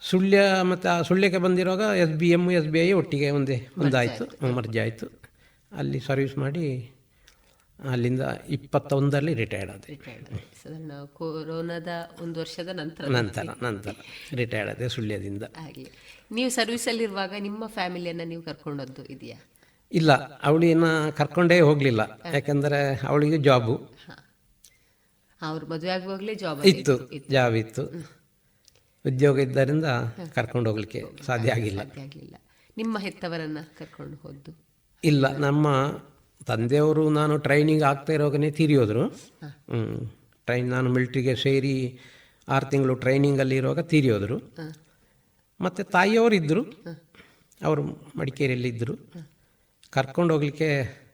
ಸುಳ್ಯ ಮತ್ತು ಆ ಸುಳ್ಯಕ್ಕೆ ಬಂದಿರುವಾಗ S B M S B I ಒಟ್ಟಿಗೆ ಒಂದೇ ಒಂದಾಯಿತು ಮರ್ಜಿ ಆಯಿತು. ಅಲ್ಲಿ ಸರ್ವಿಸ್ ಮಾಡಿ ಅಲ್ಲಿಂದ ಇಪ್ಪತ್ತೊಂದರಲ್ಲಿ ರಿಟೈರ್ಡ್ ಆದೆ. ಸಾಧಾರಣ ಕೊರೋನಾದ ಒಂದು ವರ್ಷದ ನಂತರ ನಂತರ ನಂತರ. ರಿಟೈರ್ಡ್ ಆದೆ ಸುಳ್ಯದಿಂದ. ಹಾಗೆ. ನೀವು ಸರ್ವಿಸ್ ಅಲ್ಲಿರುವಾಗ ನಿಮ್ಮ ಫ್ಯಾಮಿಲಿಯನ್ನ ನೀವು ಕರ್ಕೊಂಡದ್ದು ಇದೆಯಾ? ಇಲ್ಲ ಅವಳಿನ ಕರ್ಕೊಂಡೇ ಹೋಗಲಿಲ್ಲ. ಯಾಕಂದ್ರೆ ಅವಳಿಗೆ ಜಾಬು ಅವ್ರ ಮದುವೆ ಆಗುವಾಗಲೇ ಜಾಬ್ ಇತ್ತು ಜಾಬ್ ಇತ್ತು. ಉದ್ಯೋಗ ಇದ್ದರಿಂದ ಕರ್ಕೊಂಡು ಹೋಗ್ಲಿಕ್ಕೆ ಸಾಧ್ಯ ಆಗಿಲ್ಲ. ನಿಮ್ಮ ಹೆತ್ತವರನ್ನ ಕರ್ಕೊಂಡು ಹೋದ್ದು? ಇಲ್ಲ ನಮ್ಮ ತಂದೆಯವರು ನಾನು ಟ್ರೈನಿಂಗ್ ಆಗ್ತಾ ಇರೋಗನೇ ತೀರಿಯೋದ್ರು. ಹ್ಞೂ ಟ್ರೈನ್ ನಾನು ಮಿಲ್ಟ್ರಿಗೆ ಸೇರಿ ಆರು ತಿಂಗಳು ಟ್ರೈನಿಂಗಲ್ಲಿ ಇರುವಾಗ ತೀರಿಯೋದ್ರು. ಮತ್ತು ತಾಯಿಯವರು ಇದ್ದರು ಅವರು ಮಡಿಕೇರಿಯಲ್ಲಿದ್ದರು ಕರ್ಕೊಂಡು ಹೋಗಲಿಕ್ಕೆ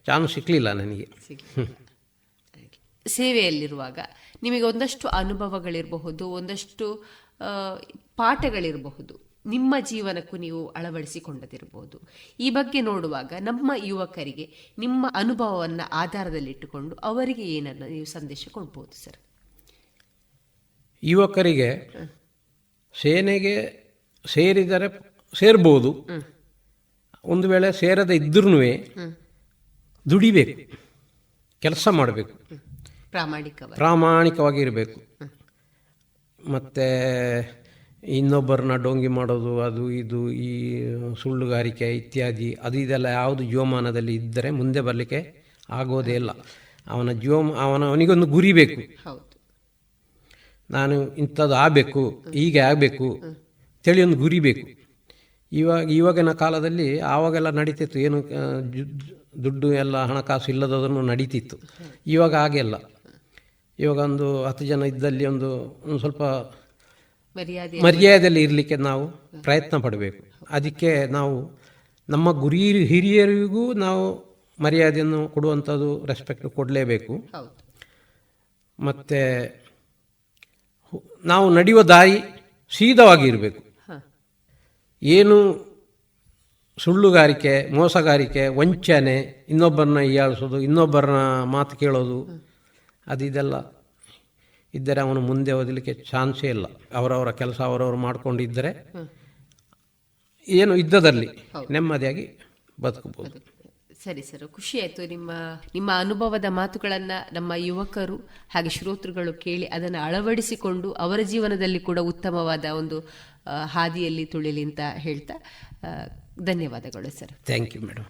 ಚಾನ್ಸ್ ಸಿಕ್ಕಲಿಲ್ಲ ನನಗೆ. ಸೇವೆಯಲ್ಲಿರುವಾಗ ನಿಮಗೆ ಒಂದಷ್ಟು ಅನುಭವಗಳಿರಬಹುದು ಒಂದಷ್ಟು ಪಾಠಗಳಿರಬಹುದು. ನಿಮ್ಮ ಜೀವನಕ್ಕೂ ನೀವು ಅಳವಡಿಸಿಕೊಂಡದಿರಬಹುದು. ಈ ಬಗ್ಗೆ ನೋಡುವಾಗ ನಮ್ಮ ಯುವಕರಿಗೆ ನಿಮ್ಮ ಅನುಭವವನ್ನು ಆಧಾರದಲ್ಲಿಟ್ಟುಕೊಂಡು ಅವರಿಗೆ ಏನನ್ನು ನೀವು ಸಂದೇಶ ಕೊಡ್ಬೋದು ಸರ್? ಯುವಕರಿಗೆ ಸೇನೆಗೆ ಸೇರಿದರೆ ಸೇರ್ಬೋದು. ಒಂದು ವೇಳೆ ಸೇರದೆ ಇದ್ರೂ ದುಡಿಬೇಕು ಕೆಲಸ ಮಾಡಬೇಕು. ಪ್ರಾಮಾಣಿಕವಾಗಿ. ಪ್ರಾಮಾಣಿಕವಾಗಿ ಇರಬೇಕು. ಮತ್ತು ಇನ್ನೊಬ್ಬರನ್ನ ಡೋಂಗಿ ಮಾಡೋದು ಅದು ಇದು ಈ ಸುಳ್ಳುಗಾರಿಕೆ ಇತ್ಯಾದಿ ಅದು ಇದೆಲ್ಲ ಯಾವುದು ಜೀವಮಾನದಲ್ಲಿ ಇದ್ದರೆ ಮುಂದೆ ಬರಲಿಕ್ಕೆ ಆಗೋದೇ ಇಲ್ಲ. ಅವನ ಜೀವ ಅವನ ಅವನಿಗೊಂದು ಗುರಿ ಬೇಕು. ಹೌದು. ನಾನು ಇಂಥದ್ದು ಆಗಬೇಕು ಹೀಗೆ ಆಗಬೇಕು ತಿಳಿ ಒಂದು ಗುರಿ ಬೇಕು. ಇವಾಗ ಇವಾಗಿನ ಕಾಲದಲ್ಲಿ ಆವಾಗೆಲ್ಲ ನಡೀತಿತ್ತು ಏನು ದುಡ್ಡು ಎಲ್ಲ ಹಣಕಾಸು ಇಲ್ಲದದನ್ನು ನಡೀತಿತ್ತು. ಇವಾಗ ಹಾಗೆಲ್ಲ ಇವಾಗ ಒಂದು ಹತ್ತು ಜನ ಇದ್ದಲ್ಲಿ ಒಂದು ಒಂದು ಸ್ವಲ್ಪ ಮರ್ಯಾದೆಯಲ್ಲಿ ಇರಲಿಕ್ಕೆ ನಾವು ಪ್ರಯತ್ನ ಪಡಬೇಕು. ಅದಕ್ಕೆ ನಾವು ನಮ್ಮ ಗುರಿ ಹಿರಿಯರಿಗೂ ನಾವು ಮರ್ಯಾದೆಯನ್ನು ಕೊಡುವಂಥದ್ದು ರೆಸ್ಪೆಕ್ಟ್ ಕೊಡಲೇಬೇಕು. ಮತ್ತು ನಾವು ನಡೆಯುವ ದಾರಿ ಸೀದವಾಗಿರಬೇಕು. ಏನು ಸುಳ್ಳುಗಾರಿಕೆ ಮೋಸಗಾರಿಕೆ ವಂಚನೆ ಇನ್ನೊಬ್ಬರನ್ನ ಹೀಯಾಳಿಸೋದು ಇನ್ನೊಬ್ಬರನ್ನ ಮಾತು ಕೇಳೋದು ಅದು ಇದೆಲ್ಲ ಇದ್ದರೆ ಅವನು ಮುಂದೆ ಓದಲಿಕ್ಕೆ ಚಾನ್ಸೇ ಇಲ್ಲ. ಅವರವರ ಕೆಲಸ ಅವರವರು ಮಾಡಿಕೊಂಡಿದ್ದರೆ ಏನು ಇದ್ದದಲ್ಲಿ ನೆಮ್ಮದಿಯಾಗಿ ಬದುಕಬಹುದು. ಸರಿ ಸರ್ ಖುಷಿ ಆಯಿತು ನಿಮ್ಮ ನಿಮ್ಮ ಅನುಭವದ ಮಾತುಗಳನ್ನು ನಮ್ಮ ಯುವಕರು ಹಾಗೆ ಶ್ರೋತೃಗಳು ಕೇಳಿ ಅದನ್ನು ಅಳವಡಿಸಿಕೊಂಡು ಅವರ ಜೀವನದಲ್ಲಿ ಕೂಡ ಉತ್ತಮವಾದ ಒಂದು ಹಾದಿಯಲ್ಲಿ ತುಳಿಲಿ ಅಂತ ಹೇಳ್ತಾ ಧನ್ಯವಾದಗಳು ಸರ್. Thank you madam